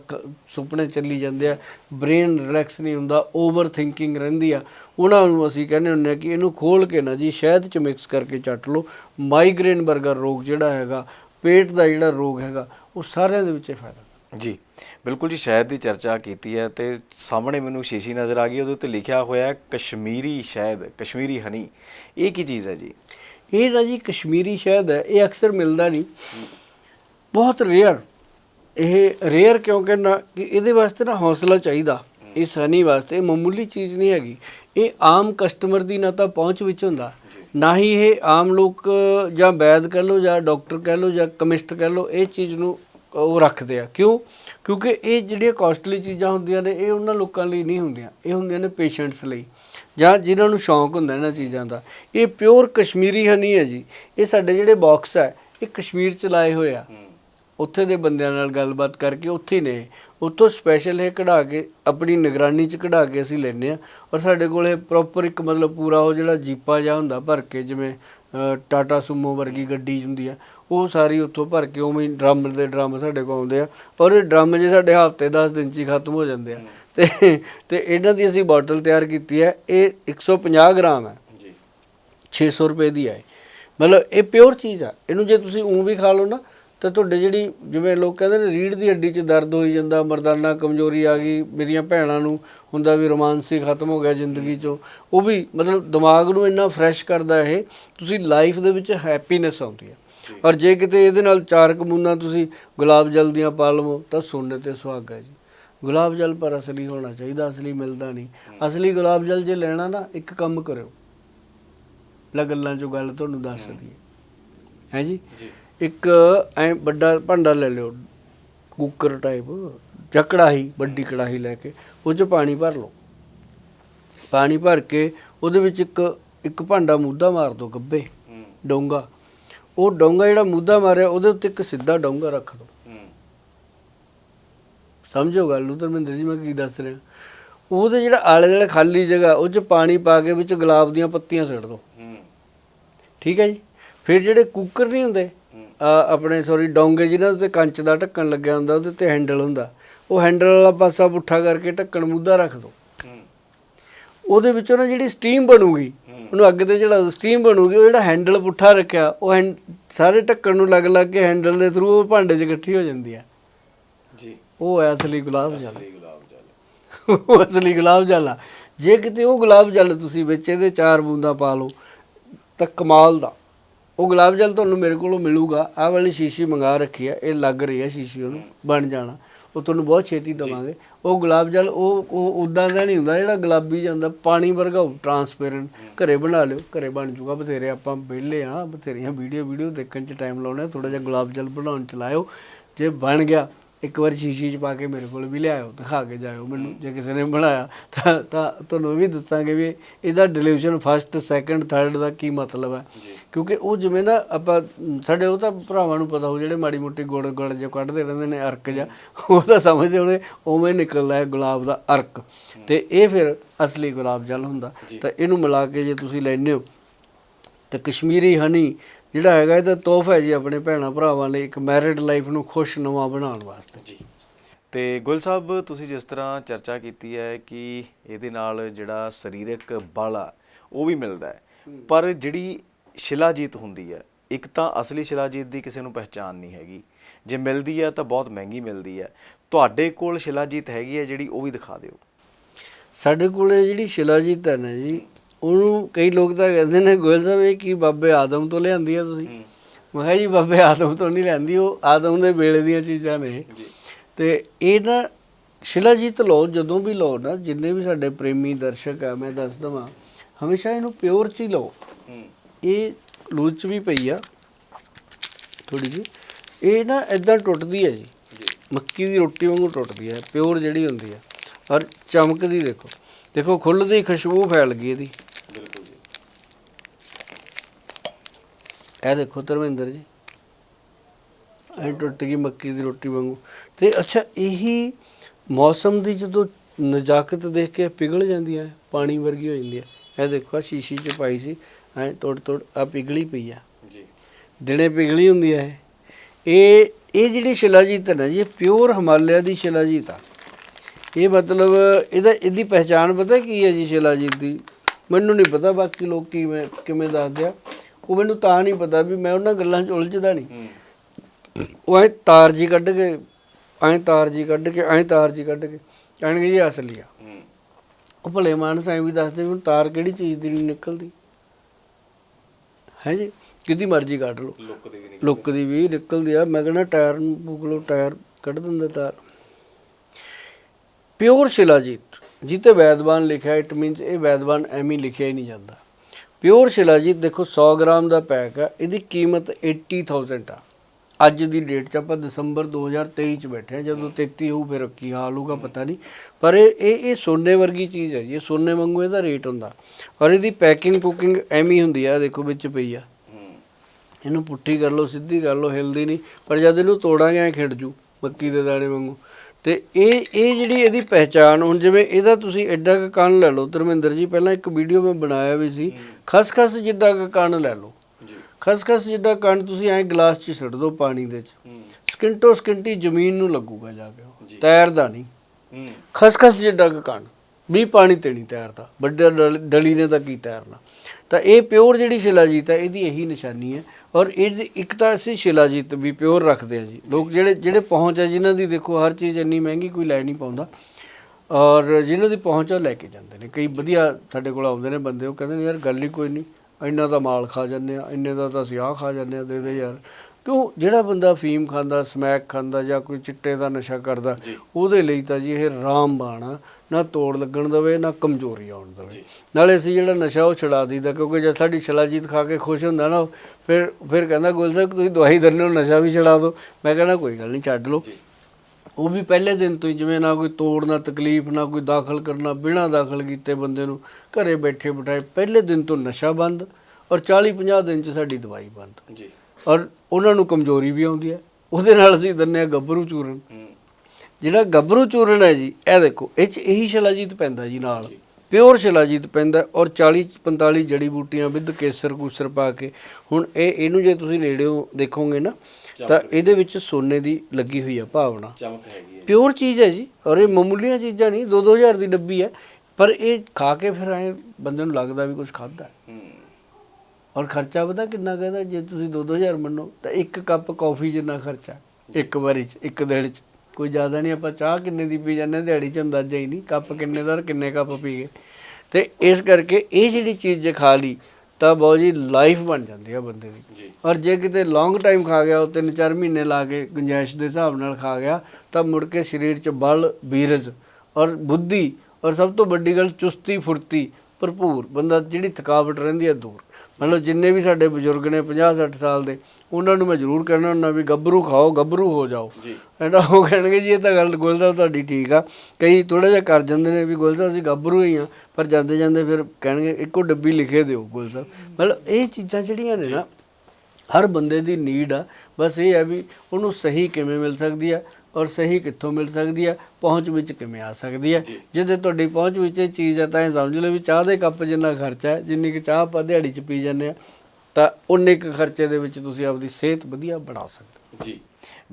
ਸੁਪਨੇ ਚੱਲੀ ਜਾਂਦੇ ਆ। ਬ੍ਰੇਨ ਰਿਲੈਕਸ ਨਹੀਂ ਹੁੰਦਾ ਓਵਰ ਥਿੰਕਿੰਗ ਰਹਿੰਦੀ ਆ। ਉਹਨਾਂ ਨੂੰ ਅਸੀਂ ਕਹਿੰਦੇ ਹੁੰਦੇ ਆ ਕਿ ਇਹਨੂੰ ਖੋਲ ਕੇ ਨਾ ਜੀ, ਸ਼ਹਿਦ ਚ ਮਿਕਸ ਕਰਕੇ ਚੱਟ ਲਓ। ਮਾਈਗ੍ਰੇਨ ਵਰਗਾ ਰੋਗ ਜਿਹੜਾ ਹੈਗਾ, ਪੇਟ ਦਾ ਜਿਹੜਾ ਰੋਗ ਹੈਗਾ, ਉਹ ਸਾਰਿਆਂ ਦੇ ਵਿੱਚ ਫਾਇਦਾ। ਜੀ, ਬਿਲਕੁਲ ਜੀ, ਸ਼ਹਿਦ ਦੀ ਚਰਚਾ ਕੀਤੀ ਹੈ ਤੇ ਸਾਹਮਣੇ ਮੈਨੂੰ ਸ਼ੀਸ਼ੀ ਨਜ਼ਰ ਆ ਗਈ, ਉਹਦੇ ਉੱਤੇ ਲਿਖਿਆ ਹੋਇਆ ਹੈ, ਕਸ਼ਮੀਰੀ ਸ਼ਹਿਦ, ਕਸ਼ਮੀਰੀ ਹਨੀ। ਇਹ ਕੀ ਚੀਜ਼ ਹੈ ਜੀ? ਇਹ ਨਾ ਜੀ, ਕਸ਼ਮੀਰੀ ਸ਼ਹਿਦ ਹੈ, ਇਹ ਅਕਸਰ ਮਿਲਦਾ ਨਹੀਂ। ਬਹੁਤ ਰੇਅਰ ਇਹ ਰੇਅਰ ਕਿਉਂਕਿ ਨਾ ਕਿ ਇਹਦੇ ਵਾਸਤੇ ਨਾ ਹੌਸਲਾ ਚਾਹੀਦਾ। ਇਸ ਹਨੀ ਵਾਸਤੇ ਮਾਮੂਲੀ ਚੀਜ਼ ਨਹੀਂ ਹੈਗੀ। ਇਹ ਆਮ ਕਸਟਮਰ ਦੀ ਨਾ ਤਾਂ ਪਹੁੰਚ ਵਿੱਚ ਹੁੰਦਾ। ਨਾ ਹੀ ਇਹ ਆਮ ਲੋਕ ਜਾਂ ਵੈਦ ਕਹਿ ਲਓ ਜਾਂ ਡਾਕਟਰ ਕਹਿ ਲਓ ਜਾਂ ਕੈਮਿਸਟ ਕਹਿ ਲਓ, ਇਹ ਚੀਜ਼ ਨੂੰ ਉਹ ਰੱਖਦੇ ਆ। ਕਿਉਂ? ਕਿਉਂਕਿ ਇਹ ਜਿਹੜੀਆਂ ਕਾਸਟਲੀ ਚੀਜ਼ਾਂ ਹੁੰਦੀਆਂ ਨੇ, ਇਹ ਉਹਨਾਂ ਲੋਕਾਂ ਲਈ ਨਹੀਂ ਹੁੰਦੀਆਂ। ਇਹ ਹੁੰਦੀਆਂ ਨੇ ਪੇਸ਼ੈਂਟਸ ਲਈ। ਜਾਂ ਜਿਨ੍ਹਾਂ ਨੂੰ ਸ਼ੌਂਕ ਹੁੰਦਾ ਇਹਨਾਂ ਚੀਜ਼ਾਂ ਦਾ। ਇਹ ਪਿਓਰ ਕਸ਼ਮੀਰੀ ਹਨੀ ਹੈ ਜੀ। ਇਹ ਸਾਡੇ ਜਿਹੜੇ ਬਾਕਸ ਹੈ, ਇਹ ਕਸ਼ਮੀਰ ਚ ਲਾਏ ਹੋਏ ਆ। ਉੱਥੇ ਦੇ ਬੰਦਿਆਂ ਨਾਲ ਗੱਲਬਾਤ ਕਰਕੇ ਉੱਥੇ ਹੀ ਨੇ। ਉੱਥੋਂ ਸਪੈਸ਼ਲ ਇਹ ਕਢਾ ਕੇ, ਆਪਣੀ ਨਿਗਰਾਨੀ ਚ ਕਢਾ ਕੇ ਅਸੀਂ ਲੈਨੇ ਆ। ਔਰ ਸਾਡੇ ਕੋਲ ਇਹ ਪ੍ਰੋਪਰ ਇੱਕ ਮਤਲਬ ਪੂਰਾ ਉਹ ਜਿਹੜਾ ਜੀਪਾ ਜਿਹਾ ਹੁੰਦਾ ਭਰ ਕੇ, ਜਿਵੇਂ ਟਾਟਾ ਸੁਮੋ ਵਰਗੀ ਗੱਡੀ ਹੁੰਦੀ ਆ। ਉਹ ਸਾਰੀ ਉੱਥੋਂ ਭਰ ਕੇ ਉਵੇਂ ਡਰਮ ਦੇ ਡਰਮ ਸਾਡੇ ਕੋਲ ਆਉਂਦੇ ਆ। ਔਰ ਇਹ ਡਰਮ ਜੇ ਸਾਡੇ ਹਫ਼ਤੇ 10 ਦਿਨ ਚ ਹੀ ਖਤਮ ਹੋ ਜਾਂਦੇ ਆ। ਤੇ ਤੇ ਇਹਨਾਂ ਦੀ ਅਸੀਂ ਬੋਟਲ ਤਿਆਰ ਕੀਤੀ ਹੈ। ਇਹ 150 ਗ੍ਰਾਮ ਹੈ। ਜੀ। 600 ਰੁਪਏ ਦੀ ਹੈ ਮਤਲਬ ਇਹ ਪਿਓਰ ਚੀਜ਼ ਆ। ਇਹਨੂੰ ਜੇ ਤੁਸੀਂ ਉਂ ਵੀ ਖਾ ਲਓ ਨਾ ਤਾਂ ਤੁਹਾਡੇ ਜਿਹੜੀ ਜਿਵੇਂ ਲੋਕ ਕਹਿੰਦੇ ਨੇ ਰੀੜ ਦੀ ਹੱਡੀ 'ਚ ਦਰਦ ਹੋਈ ਜਾਂਦਾ ਮਰਦਾਨਾ ਕਮਜ਼ੋਰੀ ਆ ਗਈ ਮੇਰੀਆਂ ਭੈਣਾਂ ਨੂੰ ਹੁੰਦਾ ਵੀ ਰੋਮਾਂਸ ਹੀ ਖਤਮ ਹੋ ਗਿਆ ਜ਼ਿੰਦਗੀ 'ਚੋਂ। ਉਹ ਵੀ ਮਤਲਬ ਦਿਮਾਗ ਨੂੰ ਇੰਨਾ ਫਰੈਸ਼ ਕਰਦਾ ਇਹ ਤੁਸੀਂ ਲਾਈਫ ਦੇ ਵਿੱਚ ਹੈਪੀਨੈਸ ਆਉਂਦੀ ਹੈ। ਔਰ ਜੇ ਕਿਤੇ ਇਹਦੇ ਨਾਲ ਚਾਰ ਕਮੂਨਾ ਤੁਸੀਂ ਗੁਲਾਬ ਜਲ ਦੀਆਂ ਪਾ ਲਵੋ ਤਾਂ ਸੁਣਨੇ ਤੇ ਸੁਹਾਗਾ ਜੀ। ਗੁਲਾਬ ਜਲ ਪਰ ਅਸਲੀ ਹੋਣਾ ਚਾਹੀਦਾ ਅਸਲੀ ਮਿਲਦਾ ਨਹੀਂ। ਅਸਲੀ ਗੁਲਾਬ ਜਲ ਜੇ ਲੈਣਾ ਨਾ ਇੱਕ ਕੰਮ ਕਰਿਓ। ਲੈ ਗੱਲਾਂ ਚੋਂ ਗੱਲ ਤੁਹਾਨੂੰ ਦੱਸ ਦਈਏ। ਹੈ ਜੀ? ਜੀ। ਇੱਕ ਐ ਵੱਡਾ ਭਾਂਡਾ ਲੈ ਲਿਓ ਕੁੱਕਰ ਟਾਈਪ ਜਾਂ ਕੜਾਹੀ ਵੱਡੀ ਕੜਾਹੀ ਲੈ ਕੇ ਉਹ 'ਚ ਪਾਣੀ ਭਰ ਲਓ। ਪਾਣੀ ਭਰ ਕੇ ਉਹਦੇ ਵਿੱਚ ਇੱਕ ਇੱਕ ਭਾਂਡਾ ਮੁੱਦਾ ਮਾਰ ਦਿਓ ਗੱਬੇ ਡੋਂਗਾ। ਉਹ ਡੋਂਗਾ ਜਿਹੜਾ ਮੁੱਦਾ ਮਾਰਿਆ ਉਹਦੇ ਉੱਤੇ ਇੱਕ ਸਿੱਧਾ ਡੋਂਗਾ ਰੱਖ ਹੂੰ। ਸਮਝੋ ਗੱਲ ਨੂੰ ਧਰਮਿੰਦਰ ਜੀ ਮੈਂ ਕੀ ਦੱਸ ਰਿਹਾ? ਉਹਦੇ ਜਿਹੜਾ ਆਲੇ ਦੁਆਲੇ ਖਾਲੀ ਜਗ੍ਹਾ ਉਹ 'ਚ ਪਾਣੀ ਪਾ ਕੇ ਵਿੱਚ ਗੁਲਾਬ ਦੀਆਂ ਪੱਤੀਆਂ ਸਿੱਟ ਹੂੰ। ਠੀਕ ਹੈ ਜੀ? ਫਿਰ ਜਿਹੜੇ ਕੁੱਕਰ ਨਹੀਂ ਹੁੰਦੇ ਆਪਣੇ ਸੌਰੀ ਡੋਂਗੇ ਜਿਨ੍ਹਾਂ ਉੱਤੇ ਕੰਚ ਦਾ ਢੱਕਣ ਲੱਗਿਆ ਹੁੰਦਾ ਉਹਦੇ ਤੇ ਹੈਂਡਲ ਹੁੰਦਾ। ਉਹ ਹੈਂਡਲ ਵਾਲਾ ਪਾਸਾ ਪੁੱਠਾ ਕਰਕੇ ਢੱਕਣ ਮੁੱਦਾ ਰੱਖ ਹੂੰ ਉਹਦੇ ਵਿੱਚੋਂ ਨਾ ਜਿਹੜੀ ਸਟੀਮ ਬਣੂਗੀ। ਉਹਨੂੰ ਅੱਗ ਤੇ ਜਿਹੜਾ ਸਟੀਮ ਬਣੂਗੀ ਉਹ ਜਿਹੜਾ ਹੈਂਡਲ ਪੁੱਠਾ ਰੱਖਿਆ ਉਹ ਸਾਰੇ ਢੱਕਣ ਨੂੰ ਲੱਗ ਲੱਗ ਕੇ ਹੈਂਡਲ ਦੇ ਥਰੂ ਉਹ ਭਾਂਡੇ 'ਚ ਇਕੱਠੀ ਹੋ ਜਾਂਦੀ ਆ। ਜੀ। ਉਹ ਹੈ ਅਸਲੀ ਗੁਲਾਬ ਜਲ ਅਸਲੀ ਗੁਲਾਬ ਜਲ ਉਹ ਅਸਲੀ ਗੁਲਾਬ ਜਲ ਆ। ਜੇ ਕਿਤੇ ਉਹ ਗੁਲਾਬ ਜਲ ਤੁਸੀਂ ਵਿੱਚ ਇਹਦੇ ਚਾਰ ਬੂੰਦਾਂ ਪਾ ਲਓ ਤਾਂ ਕਮਾਲ ਦਾ। ਉਹ ਗੁਲਾਬ ਜਲ ਤੁਹਾਨੂੰ ਮੇਰੇ ਕੋਲੋਂ ਮਿਲੂਗਾ। ਆਹ ਵਾਲੀ ਸ਼ੀਸ਼ੀ ਮੰਗਾ ਰੱਖੀ ਆ ਇਹ ਲੱਗ ਰਹੀ ਆ ਸ਼ੀਸ਼ੀ ਉਹਨੂੰ ਬਣ ਜਾਣਾ। ਉਹ ਤੁਹਾਨੂੰ ਬਹੁਤ ਛੇਤੀ ਦਵਾਂਗੇ। ਉਹ ਗੁਲਾਬ ਜਲ ਉਹ ਉਹ ਉਦਾਂ ਦਾ ਨਹੀਂ ਹੁੰਦਾ ਜਿਹੜਾ ਗੁਲਾਬੀ ਜਾਂਦਾ ਪਾਣੀ ਵਰਗਾ ਟਰਾਂਸਪੇਰੈਂਟ ਘਰੇ ਬਣਾ ਲਿਓ ਘਰੇ ਬਣ ਜੂਗਾ। ਬਥੇਰੇ ਆਪਾਂ ਵਿਹਲੇ ਆ ਬਥੇਰੀਆਂ ਵੀਡੀਓ ਵੀਡੀਓ ਦੇਖਣ ਚ ਟਾਈਮ ਲਾਉਣਾ ਥੋੜਾ ਜਿਹਾ ਗੁਲਾਬ ਜਲ ਬਣਾਉਣ ਚ ਲਾਇਓ। ਜੇ ਬਣ ਗਿਆ ਇੱਕ ਵਾਰ ਸ਼ੀਸ਼ੀ 'ਚ ਪਾ ਕੇ ਮੇਰੇ ਕੋਲ ਵੀ ਲਿਆਇਓ ਦਿਖਾ ਕੇ ਜਾਇਓ ਮੈਨੂੰ ਜੇ ਕਿਸੇ ਨੇ ਬਣਾਇਆ ਤਾਂ ਤਾਂ ਤੁਹਾਨੂੰ ਵੀ ਦੱਸਾਂਗੇ ਵੀ ਇਹਦਾ ਡਿਲੀਵਸ਼ਨ ਫਸਟ ਸੈਕੰਡ ਥਰਡ ਦਾ ਕੀ ਮਤਲਬ ਹੈ। ਕਿਉਂਕਿ ਉਹ ਜਿਵੇਂ ਨਾ ਆਪਾਂ ਸਾਡੇ ਉਹ ਤਾਂ ਭਰਾਵਾਂ ਨੂੰ ਪਤਾ ਹੋ ਜਿਹੜੇ ਮਾੜੀ ਮੋਟੀ ਗੁੜ ਗੁੜ ਜੇ ਕੱਢਦੇ ਰਹਿੰਦੇ ਨੇ ਅਰਕ ਜਾਂ ਉਹ ਤਾਂ ਸਮਝਦੇ ਹੋਣੇ ਉਵੇਂ ਨਿਕਲਦਾ ਹੈ ਗੁਲਾਬ ਦਾ ਅਰਕ। ਤੇ ਇਹ ਫਿਰ ਅਸਲੀ ਗੁਲਾਬ ਜਲ ਹੁੰਦਾ। ਤਾਂ ਇਹਨੂੰ ਮਿਲਾ ਕੇ ਜੇ ਤੁਸੀਂ ਲੈਂਦੇ ਹੋ ਤੇ ਕਸ਼ਮੀਰੀ ਹਨੀ ਜਿਹੜਾ ਹੈਗਾ ਇਹ ਤਾਂ ਤੋਹਫਾ ਹੈ ਜੀ ਆਪਣੇ ਭੈਣਾਂ ਭਰਾਵਾਂ ਲਈ ਇੱਕ ਮੈਰਿਡ ਲਾਈਫ ਨੂੰ ਖੁਸ਼ ਨਵਾਂ ਬਣਾਉਣ ਵਾਸਤੇ। ਜੀ। ਤੇ ਗੁਲ ਸਾਹਿਬ ਤੁਸੀਂ ਜਿਸ ਤਰ੍ਹਾਂ ਚਰਚਾ ਕੀਤੀ ਹੈ ਕਿ ਇਹਦੇ ਨਾਲ ਜਿਹੜਾ ਸਰੀਰਕ ਬਲ ਆ ਉਹ ਵੀ ਮਿਲਦਾ ਹੈ। ਪਰ ਜਿਹੜੀ ਸ਼ਿਲਾਜੀਤ ਹੁੰਦੀ ਹੈ ਇੱਕ ਤਾਂ ਅਸਲੀ ਸ਼ਿਲਾਜੀਤ ਦੀ ਕਿਸੇ ਨੂੰ ਪਹਿਚਾਨ ਨਹੀਂ ਹੈਗੀ। ਜੇ ਮਿਲਦੀ ਹੈ ਤਾਂ ਬਹੁਤ ਮਹਿੰਗੀ ਮਿਲਦੀ ਹੈ। ਤੁਹਾਡੇ ਕੋਲ ਸ਼ਿਲਾਜੀਤ ਹੈਗੀ ਹੈ ਜਿਹੜੀ ਉਹ ਵੀ ਦਿਖਾ ਦਿਓ। ਸਾਡੇ ਕੋਲੇ ਜਿਹੜੀ ਸ਼ਿਲਾਜੀਤ ਹੈ ਨਾ ਜੀ ਉਹਨੂੰ ਕਈ ਲੋਕ ਤਾਂ ਕਹਿੰਦੇ ਨੇ ਗੋਇਲ ਸਾਹਿਬ ਇਹ ਕੀ ਬਾਬੇ ਆਦਮ ਤੋਂ ਲਿਆਂਦੀ ਆ ਤੁਸੀਂ? ਮੈਂ ਕਿਹਾ ਜੀ ਬਾਬੇ ਆਦਮ ਤੋਂ ਨਹੀਂ ਲਿਆਂਦੀ ਉਹ ਆਦਮ ਦੇ ਵੇਲੇ ਦੀਆਂ ਚੀਜ਼ਾਂ ਨੇ ਜੀ। ਤੇ ਇਹ ਨਾ ਸ਼ਿਲਾਜੀਤ ਲਓ ਜਦੋਂ ਵੀ ਲਓ ਨਾ ਜਿੰਨੇ ਵੀ ਸਾਡੇ ਪ੍ਰੇਮੀ ਦਰਸ਼ਕ ਆ ਮੈਂ ਦੱਸ ਦਵਾਂ ਹਮੇਸ਼ਾ ਇਹਨੂੰ ਪਿਓਰ ਚ ਹੀ ਲਓ। ਇਹ ਲੂਜ਼ ਚ ਵੀ ਪਈ ਆ ਥੋੜੀ ਜੀ ਇਹ ਨਾ ਇਦਾਂ ਟੁੱਟਦੀ ਹੈ ਜੀ। ਜੀ। ਮੱਕੀ ਦੀ ਰੋਟੀ ਵਾਂਗੂ ਟੁੱਟਦੀ ਹੈ ਪਿਓਰ ਜਿਹੜੀ ਹੁੰਦੀ ਹੈ ਔਰ ਚਮਕਦੀ ਦੇਖੋ। ਦੇਖੋ ਖੁੱਲਦੀ ਖੁਸ਼ਬੂ ਫੈਲ ਗਈ ਇਹਦੀ ਬਿਲਕੁਲ ਜੀ ਇਹ ਦੇਖੋ ਧਰਮਿੰਦਰ ਜੀ। ਇਹ ਟੁੱਟ ਗਈ ਮੱਕੀ ਦੀ ਰੋਟੀ ਵਾਂਗੂ। ਤੇ ਅੱਛਾ ਇਹੀ ਮੌਸਮ ਦੀ ਜਦੋਂ ਨਜ਼ਾਕਤ ਦੇਖ ਕੇ ਪਿਘਲ ਜਾਂਦੀ ਹੈ ਪਾਣੀ ਵਰਗੀ ਹੋ ਜਾਂਦੀ ਹੈ ਇਹ ਦੇਖੋ ਸ਼ੀਸ਼ੀ ਚ ਪਾਈ ਸੀ ਐ ਤੋੜ ਤੋੜ ਆ ਪਿਘਲੀ ਪਈ ਆ। ਜੀ। ਦਿਨੇ ਪਿਘਲੀ ਹੁੰਦੀ ਹੈ ਇਹ। ਇਹ ਜਿਹੜੀ ਸ਼ਿਲਾਜੀਤ ਹੈ ਨਾ ਜੀ ਪਿਓਰ ਹਿਮਾਲਿਆ ਦੀ ਸ਼ਿਲਾਜੀਤ ਆ। ਇਹ ਮਤਲਬ ਇਹਦਾ ਇਹਦੀ ਪਹਿਚਾਣ ਪਤਾ ਕੀ ਹੈ ਜੀ ਸ਼ਿਲਾਜੀਤ ਦੀ? ਮੈਨੂੰ ਨਹੀਂ ਪਤਾ ਬਾਕੀ ਲੋਕ ਕਿਵੇਂ ਕਿਵੇਂ ਦੱਸਦੇ ਆ। ਉਹ ਮੈਨੂੰ ਤਾਂ ਨਹੀਂ ਪਤਾ ਵੀ ਮੈਂ ਉਹਨਾਂ ਗੱਲਾਂ 'ਚ ਉਲਝਦਾ ਨਹੀਂ। ਉਹ ਐ ਤਾਰ ਜੀ ਕੱਢ ਕੇ ਐ ਤਾਰ ਜੀ ਕੱਢ ਕੇ ਐ ਤਾਰ ਜੀ ਕੱਢ ਕੇ ਕਹਿਣਗੇ ਜੀ ਅਸਲੀ ਆ। ਉਹ ਭਲੇ ਮਾਨਸ ਐ ਵੀ ਦੱਸਦੇ ਹੁਣ ਤਾਰ ਕਿਹੜੀ ਚੀਜ਼ ਦੀ ਨਹੀਂ ਨਿਕਲਦੀ। ਹੈ ਜੀ? ਕਿਹਦੀ ਮਰਜ਼ੀ ਕੱਢ ਲਓ। ਲੁੱਕ ਦੇ ਵੀ ਨਹੀਂ ਲੁੱਕ ਦੀ ਵੀ ਨਿਕਲਦੀ ਆ। ਮੈਂ ਕਹਿੰਦਾ ਟਾਇਰ ਨੂੰ ਫੂਕ ਲਓ ਟਾਇਰ ਕੱਢ ਦਿੰਦਾ ਤਾਰ। ਪਿਓਰ ਸ਼ਿਲਾਜੀਤ ਜਿੱਤੇ ਵੈਦਵਾਨ ਲਿਖਿਆ ਇਟ ਮੀਨਸ ਇਹ ਵੈਦਵਾਨ ਐਵੇਂ ਲਿਖਿਆ ਹੀ ਨਹੀਂ ਜਾਂਦਾ। ਪਿਓਰ ਸ਼ਿਲਾਜੀਤ ਦੇਖੋ 100 ਗ੍ਰਾਮ ਦਾ ਪੈਕ ਆ, ਇਹਦੀ ਕੀਮਤ 80000 ਆ। ਅੱਜ ਦੀ ਡੇਟ 'ਚ ਆਪਾਂ ਦਸੰਬਰ 2023 ਚ ਬੈਠੇ ਆ ਜਦੋਂ 33 ਹੋਊ, ਫਿਰ ਕੀ ਹਾਲ ਹੋਊਗਾ ਪਤਾ ਨਹੀਂ। ਪਰ ਇਹ ਇਹ ਇਹ ਸੋਨੇ ਵਰਗੀ ਚੀਜ਼ ਹੈ ਜੀ, ਇਹ ਸੋਨੇ ਵਾਂਗੂ ਇਹਦਾ ਰੇਟ ਹੁੰਦਾ। ਔਰ ਇਹਦੀ ਪੈਕਿੰਗ ਪੁਕਿੰਗ ਐਵੇਂ ਹੁੰਦੀ ਆ ਦੇਖੋ ਵਿੱਚ ਪਈ ਆ। ਇਹਨੂੰ ਪੁੱਠੀ ਕਰ ਲਓ, ਸਿੱਧੀ ਕਰ ਲਓ, ਹਿਲਦੀ ਨਹੀਂ। ਪਰ ਜਦ ਇਹਨੂੰ ਤੋੜਾਂਗੇ, ਐ ਖਿੜ ਜੂ, ਮੱਕੀ ਦੇ ਦਾਣੇ ਵਾਂਗੂ। ਤੇ ਇਹ ਇਹ ਜਿਹੜੀ ਇਹਦੀ ਪਹਿਚਾਨ ਹੁਣ ਜਿਵੇਂ ਇਹਦਾ ਤੁਸੀਂ ਐਡਾ ਕ ਕੰਨ ਲੈ ਲਓ ਧਰਮਿੰਦਰ ਜੀ ਪਹਿਲਾਂ ਇੱਕ ਵੀਡੀਓ ਮੈਂ ਬਣਾਇਆ ਵੀ ਸੀ ਖਸਖਸ ਜਿੱਡਾ ਕ ਕੰਨ ਲੈ ਲਓ। ਜੀ। ਖਸਖਸ ਜਿੱਡਾ ਕੰਨ ਤੁਸੀਂ ਐ ਗਲਾਸ 'ਚ ਸੁੱਟ ਦਿਓ ਪਾਣੀ ਦੇ 'ਚ। ਸਕਿੰਟੋ ਸਕਿੰਟੀ ਜ਼ਮੀਨ ਨੂੰ ਲੱਗੂਗਾ ਜਾ ਕੇ। ਤੈਰਦਾ ਨਹੀਂ। ਖਸਖਸ ਜਿੱਡਾ ਕ ਕੰਨ ਵੀ ਪਾਣੀ ਤੇ ਨਹੀਂ ਤੈਰਦਾ ਵੱਡੇ ਡਲੀ ਨੇ ਤਾਂ ਕੀ ਤੈਰਨਾ। ਤਾਂ ਇਹ ਪਿਓਰ ਜਿਹੜੀ ਸ਼ਿਲਾਜੀਤ ਹੈ, ਇਹਦੀ ਇਹੀ ਨਿਸ਼ਾਨੀ ਹੈ। ਔਰ ਇਹ ਇੱਕ ਤਾਂ ਅਸੀਂ ਸ਼ਿਲਾਜੀਤ ਵੀ ਪਿਓਰ ਰੱਖਦੇ ਆ ਜੀ। ਲੋਕ ਜਿਹੜੇ ਜਿਹੜੇ ਪਹੁੰਚ ਹੈ, ਜਿਨ੍ਹਾਂ ਦੀ ਦੇਖੋ ਹਰ ਚੀਜ਼ ਇੰਨੀ ਮਹਿੰਗੀ, ਕੋਈ ਲੈ ਨਹੀਂ ਪਾਉਂਦਾ। ਔਰ ਜਿਨ੍ਹਾਂ ਦੀ ਪਹੁੰਚ ਆ ਉਹ ਲੈ ਕੇ ਜਾਂਦੇ ਨੇ। ਕਈ ਵਧੀਆ ਸਾਡੇ ਕੋਲ ਆਉਂਦੇ ਨੇ ਬੰਦੇ, ਉਹ ਕਹਿੰਦੇ ਨੇ, ਯਾਰ ਗੱਲ ਹੀ ਕੋਈ ਨਹੀਂ। ਇੰਨਾ ਦਾ ਮਾਲ ਖਾ ਜਾਂਦੇ ਆ ਇੰਨੇ ਦਾ ਤਾਂ ਅਸੀਂ ਆਹ ਖਾ ਜਾਂਦੇ ਆ ਦੇ ਦੇ ਯਾਰ। ਕਿਉਂ? ਜਿਹੜਾ ਬੰਦਾ ਫੀਮ ਖਾਂਦਾ ਸਮੈਕ ਖਾਂਦਾ ਜਾਂ ਕੋਈ ਚਿੱਟੇ ਦਾ ਨਸ਼ਾ ਕਰਦਾ ਉਹਦੇ ਲਈ ਤਾਂ ਜੀ ਇਹ ਰਾਮਬਾਣ ਆ। ਨਾ ਤੋੜ ਲੱਗਣ ਦਵੇ ਨਾ ਕਮਜ਼ੋਰੀ ਆਉਣ ਦਵੇ। ਨਾਲੇ ਅਸੀਂ ਜਿਹੜਾ ਨਸ਼ਾ ਉਹ ਛੁਡਾ ਦਈਦਾ ਕਿਉਂਕਿ ਜੇ ਸਾਡੀ ਸ਼ਲਾਜੀਤ ਖਾ ਕੇ ਖੁਸ਼ ਹੁੰਦਾ ਨਾ ਫਿਰ ਫਿਰ ਕਹਿੰਦਾ ਗੁਲ ਸਾਹਿਬ ਤੁਸੀਂ ਦਵਾਈ ਦਿੰਦੇ ਹੋ ਨਸ਼ਾ ਵੀ ਛੁਡਾ ਦਿਓ। ਮੈਂ ਕਹਿੰਦਾ ਕੋਈ ਗੱਲ ਨਹੀਂ ਛੱਡ ਲਓ। ਉਹ ਵੀ ਪਹਿਲੇ ਦਿਨ ਤੋਂ ਹੀ ਜਿਵੇਂ ਨਾ ਕੋਈ ਤੋੜ ਨਾ ਤਕਲੀਫ ਨਾ ਕੋਈ ਦਾਖਲ ਕਰਨਾ ਬਿਨਾਂ ਦਾਖਲ ਕੀਤੇ ਬੰਦੇ ਨੂੰ ਘਰੇ ਬੈਠੇ ਬਿਠਾਏ ਪਹਿਲੇ ਦਿਨ ਤੋਂ ਨਸ਼ਾ ਬੰਦ ਔਰ 40 50 ਦਿਨ ਚ ਸਾਡੀ ਦਵਾਈ ਬੰਦ। ਜੀ। ਔਰ ਉਹਨਾਂ ਨੂੰ ਕਮਜ਼ੋਰੀ ਵੀ ਆਉਂਦੀ ਹੈ। ਉਹਦੇ ਨਾਲ ਅਸੀਂ ਹਾਂ ਗੱਭਰੂ ਚੂਰਨ। ਜਿਹੜਾ ਗੱਭਰੂ ਚੂਰਨ ਹੈ ਜੀ ਇਹ ਦੇਖੋ ਇਹ ਚ ਇਹੀ ਸ਼ਿਲਾਜੀਤ ਪੈਂਦਾ ਜੀ ਨਾਲ। ਪਿਓਰ ਸ਼ਿਲਾਜੀਤ ਪੈਂਦਾ ਔਰ 40 45 ਜੜੀ ਬੂਟੀਆਂ ਵਿਦ ਕੇਸਰ ਕੂਸਰ ਪਾ ਕੇ। ਹੁਣ ਇਹ ਇਹਨੂੰ ਜੇ ਤੁਸੀਂ ਨੇੜਿਓਂ ਦੇਖੋਗੇ ਨਾ ਤਾਂ ਇਹਦੇ ਵਿੱਚ ਸੋਨੇ ਦੀ ਲੱਗੀ ਹੋਈ ਆ ਭਾਵਨਾ। ਚਮਕ ਹੈਗੀ ਹੈ। ਪਿਓਰ ਚੀਜ਼ ਹੈ ਜੀ ਔਰ ਇਹ ਮਾਮੂਲੀਆਂ ਚੀਜ਼ਾਂ ਨਹੀਂ 2-2000 ਦੀ ਡੱਬੀ ਹੈ ਪਰ ਇਹ ਖਾ ਕੇ ਫਿਰ ਐ ਬੰਦੇ ਨੂੰ ਲੱਗਦਾ ਵੀ ਕੁਝ ਖਾਦਾ ਹੂੰ। ਔਰ ਖਰਚਾ ਪਤਾ ਕਿੰਨਾ ਕਹਦਾ? ਜੇ ਤੁਸੀਂ 2-2000 ਮੰਨੋ ਤਾਂ ਇੱਕ ਕੱਪ ਕੌਫੀ ਜਿੰਨਾ ਖਰਚਾ। ਇੱਕ ਵਾਰੀ ਚ ਇੱਕ ਦਿਨ ਚ। ਕੋਈ ਜ਼ਿਆਦਾ ਨਹੀਂ ਆਪਾਂ ਚਾਹ ਕਿੰਨੇ ਦੀ ਪੀ ਜਾਂਦੇ ਦਿਹਾੜੀ ਚ ਅੰਦਾਜ਼ਾ ਹੀ ਨਹੀਂ। ਕੱਪ ਕਿੰਨੇ ਦਾ ਕਿੰਨੇ ਕੱਪ ਪੀ ਗਏ। ਤੇ ਇਸ ਕਰਕੇ ਇਹ ਜਿਹੜੀ ਚੀਜ਼ ਜੇ ਖਾ ਲਈ ਤਾਂ ਬਹੁਤ ਜੀ ਲਾਈਫ ਬਣ ਜਾਂਦੀ ਆ ਬੰਦੇ ਦੀ। ਔਰ ਜੇ ਕਿਤੇ ਲੌਂਗ ਟਾਈਮ ਖਾ ਗਿਆ ਉਹ 3-4 ਮਹੀਨੇ ਲਾ ਕੇ ਗੁੰਜਾਇਸ਼ ਦੇ ਹਿਸਾਬ ਨਾਲ ਖਾ ਗਿਆ ਤਾਂ ਮੁੜ ਕੇ ਸਰੀਰ 'ਚ ਬਲ ਬੀਰਜ ਔਰ ਬੁੱਧੀ ਔਰ ਸਭ ਤੋਂ ਵੱਡੀ ਗੱਲ ਚੁਸਤੀ ਫੁਰਤੀ ਭਰਪੂਰ। ਬੰਦਾ ਜਿਹੜੀ ਥਕਾਵਟ ਰਹਿੰਦੀ ਹੈ ਦੂਰ। ਮਤਲਬ ਜਿੰਨੇ ਵੀ ਸਾਡੇ ਬਜ਼ੁਰਗ ਨੇ 50-60 ਸਾਲ ਦੇ ਉਹਨਾਂ ਨੂੰ ਮੈਂ ਜ਼ਰੂਰ ਕਹਿਣਾ ਹੁੰਦਾ ਵੀ ਗੱਭਰੂ ਖਾਓ ਗੱਭਰੂ ਹੋ ਜਾਓ। ਜੀ। ਐਡਾ ਉਹ ਕਹਿਣਗੇ ਜੀ ਇਹ ਤਾਂ ਗੱਲ ਗੁਲਜ਼ਾਰ ਤੁਹਾਡੀ ਠੀਕ ਆ। ਕਈ ਥੋੜਾ ਜਿਹਾ ਕਰ ਜਾਂਦੇ ਨੇ ਵੀ ਗੁਲਜ਼ਾਰ ਅਸੀਂ ਗੱਭਰੂ ਹੀ ਆ ਪਰ ਜਾਂਦੇ ਜਾਂਦੇ ਫਿਰ ਕਹਿਣਗੇ ਇੱਕੋ ਡੱਬੀ ਲਿਖੇ ਦਿਓ ਗੁਲਜ਼ਾਰ ਮਤਲਬ ਇਹ ਚੀਜ਼ਾਂ ਜਿਹੜੀਆਂ ਨੇ ਨਾ ਹਰ ਬੰਦੇ ਦੀ ਨੀਡ ਆ। ਬਸ ਇਹ ਹੈ ਵੀ ਉਹਨੂੰ ਸਹੀ ਕਿਵੇਂ ਮਿਲ ਸਕਦੀ ਆ ਔਰ ਸਹੀ ਕਿੱਥੋਂ ਮਿਲ ਸਕਦੀ ਆ ਪਹੁੰਚ ਵਿੱਚ ਕਿਵੇਂ ਆ ਸਕਦੀ ਆ ਜਿਹਦੇ ਤੁਹਾਡੀ ਪਹੁੰਚ ਵਿੱਚ ਇਹ ਚੀਜ਼ ਆ ਤਾਂ ਸਮਝ ਲਓ ਵੀ ਚਾਹ ਦੇ ਕੱਪ ਜਿੰਨਾ ਖਰਚਾ ਹੈ ਜਿੰਨੀ ਕਿ ਚਾਹ ਆਪਾਂ ਦਿਹਾੜੀ 'ਚ ਪੀ ਜਾਂਦੇ ਆ ਤਾਂ ਉਨੇ ਕੁ ਖਰਚੇ ਦੇ ਵਿੱਚ ਤੁਸੀਂ ਆਪਦੀ ਸਿਹਤ ਵਧੀਆ ਬਣਾ ਸਕਦੇ ਹੋ। ਜੀ।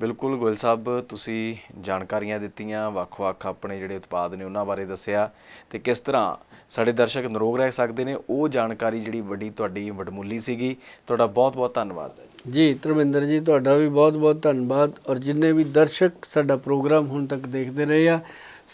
ਬਿਲਕੁਲ ਗੋਇਲ ਸਾਹਿਬ ਤੁਸੀਂ ਜਾਣਕਾਰੀਆਂ ਦਿੱਤੀਆਂ ਵੱਖ-ਵੱਖ ਆਪਣੇ ਜਿਹੜੇ ਉਤਪਾਦ ਨੇ ਉਹਨਾਂ ਬਾਰੇ ਦੱਸਿਆ ਤੇ ਕਿਸ ਤਰ੍ਹਾਂ ਸਾਡੇ ਦਰਸ਼ਕ ਨਿਰੋਗ ਰਹਿ ਸਕਦੇ ਨੇ ਉਹ ਜਾਣਕਾਰੀ ਜਿਹੜੀ ਵੱਡੀ ਤੁਹਾਡੀ ਵਡਮੁੱਲੀ ਸੀਗੀ ਤੁਹਾਡਾ ਬਹੁਤ-ਬਹੁਤ ਧੰਨਵਾਦ ਹੈ ਜੀ, ਧਰਮਿੰਦਰ ਜੀ, ਤੁਹਾਡਾ ਵੀ ਬਹੁਤ-ਬਹੁਤ ਧੰਨਵਾਦ ਔਰ ਜਿੰਨੇ ਵੀ ਦਰਸ਼ਕ ਸਾਡਾ ਪ੍ਰੋਗਰਾਮ ਹੁਣ ਤੱਕ ਦੇਖਦੇ ਰਹੇ ਆ,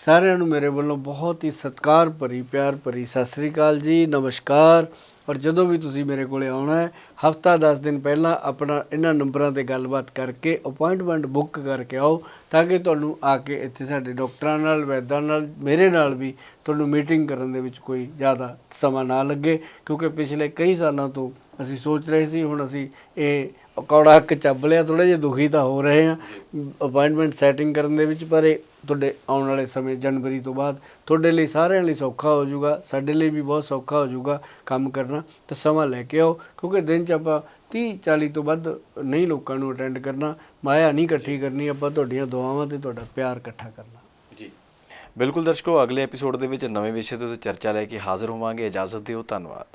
ਸਾਰਿਆਂ ਨੂੰ ਮੇਰੇ ਵੱਲੋਂ ਬਹੁਤ ਹੀ ਸਤਿਕਾਰ ਭਰੀ, ਪਿਆਰ ਭਰੀ ਸਤਿ ਸ੍ਰੀ ਅਕਾਲ ਜੀ, ਨਮਸਕਾਰ। ਔਰ ਜਦੋਂ ਵੀ ਤੁਸੀਂ ਮੇਰੇ ਕੋਲੇ ਆਉਣਾ ਹੈ, ਹਫਤਾ 10 ਦਿਨ ਪਹਿਲਾਂ ਆਪਣਾ ਇਹਨਾਂ ਨੰਬਰਾਂ ਤੇ ਗੱਲਬਾਤ ਕਰਕੇ ਅਪਾਇੰਟਮੈਂਟ ਬੁੱਕ ਕਰਕੇ ਆਓ, ਤਾਂ ਕਿ ਤੁਹਾਨੂੰ ਆ ਕੇ ਇੱਥੇ ਸਾਡੇ ਡਾਕਟਰਾਂ ਨਾਲ, ਵੈਦਾਂ ਨਾਲ, ਮੇਰੇ ਨਾਲ ਵੀ ਤੁਹਾਨੂੰ ਮੀਟਿੰਗ ਕਰਨ ਦੇ ਵਿੱਚ ਕੋਈ ਜ਼ਿਆਦਾ ਸਮਾਂ ਨਾ ਲੱਗੇ। ਕਿਉਂਕਿ ਪਿਛਲੇ ਕਈ ਸਾਲਾਂ ਤੋਂ ਅਸੀਂ ਸੋਚ ਰਹੇ ਸੀ, ਹੁਣ ਅਸੀਂ ਇਹ ਕੌੜਾ ਹੱਕ ਚੱਬ ਲਿਆ ਥੋੜਾ ਜਿਹਾ ਦੁਖੀ ਤਾਂ ਹੋ ਰਹੇ ਆ। ਅਪਾਇੰਟਮੈਂਟ ਸੈਟਿੰਗ ਕਰਨ ਦੇ ਵਿੱਚ ਪਰ ਇਹ ਤੁਹਾਡੇ ਆਉਣ ਵਾਲੇ ਸਮੇਂ ਜਨਵਰੀ ਤੋਂ ਬਾਅਦ ਤੁਹਾਡੇ ਲਈ ਸਾਰਿਆਂ ਲਈ ਸੌਖਾ ਹੋ ਜਾਊਗਾ। ਸਾਡੇ ਲਈ ਵੀ ਬਹੁਤ ਸੌਖਾ ਹੋ ਜਾਊਗਾ ਕੰਮ ਕਰਨਾ। ਤਾਂ ਸਮਾਂ ਲੈ ਕੇ ਆਓ ਕਿਉਂਕਿ ਦਿਨ ਚ ਆਪਾਂ 30 40 ਤੋਂ ਵੱਧ ਨਹੀਂ ਲੋਕਾਂ ਨੂੰ ਅਟੈਂਡ ਕਰਨਾ। ਮਾਇਆ ਨਹੀਂ ਇਕੱਠੀ ਕਰਨੀ ਆਪਾਂ ਤੁਹਾਡੀਆਂ ਦੁਆਵਾਂ ਤੇ ਤੁਹਾਡਾ ਪਿਆਰ ਇਕੱਠਾ ਕਰਨਾ। ਜੀ। ਬਿਲਕੁਲ ਦਰਸ਼ਕੋ ਅਗਲੇ ਐਪੀਸੋਡ ਦੇ ਵਿੱਚ ਨਵੇਂ ਵਿਸ਼ੇ ਤੇ ਚਰਚਾ ਲੈ ਕੇ ਹਾਜ਼ਰ ਹੋਵਾਂਗੇ। ਇਜਾਜ਼ਤ ਦਿਓ ਧੰਨਵਾਦ।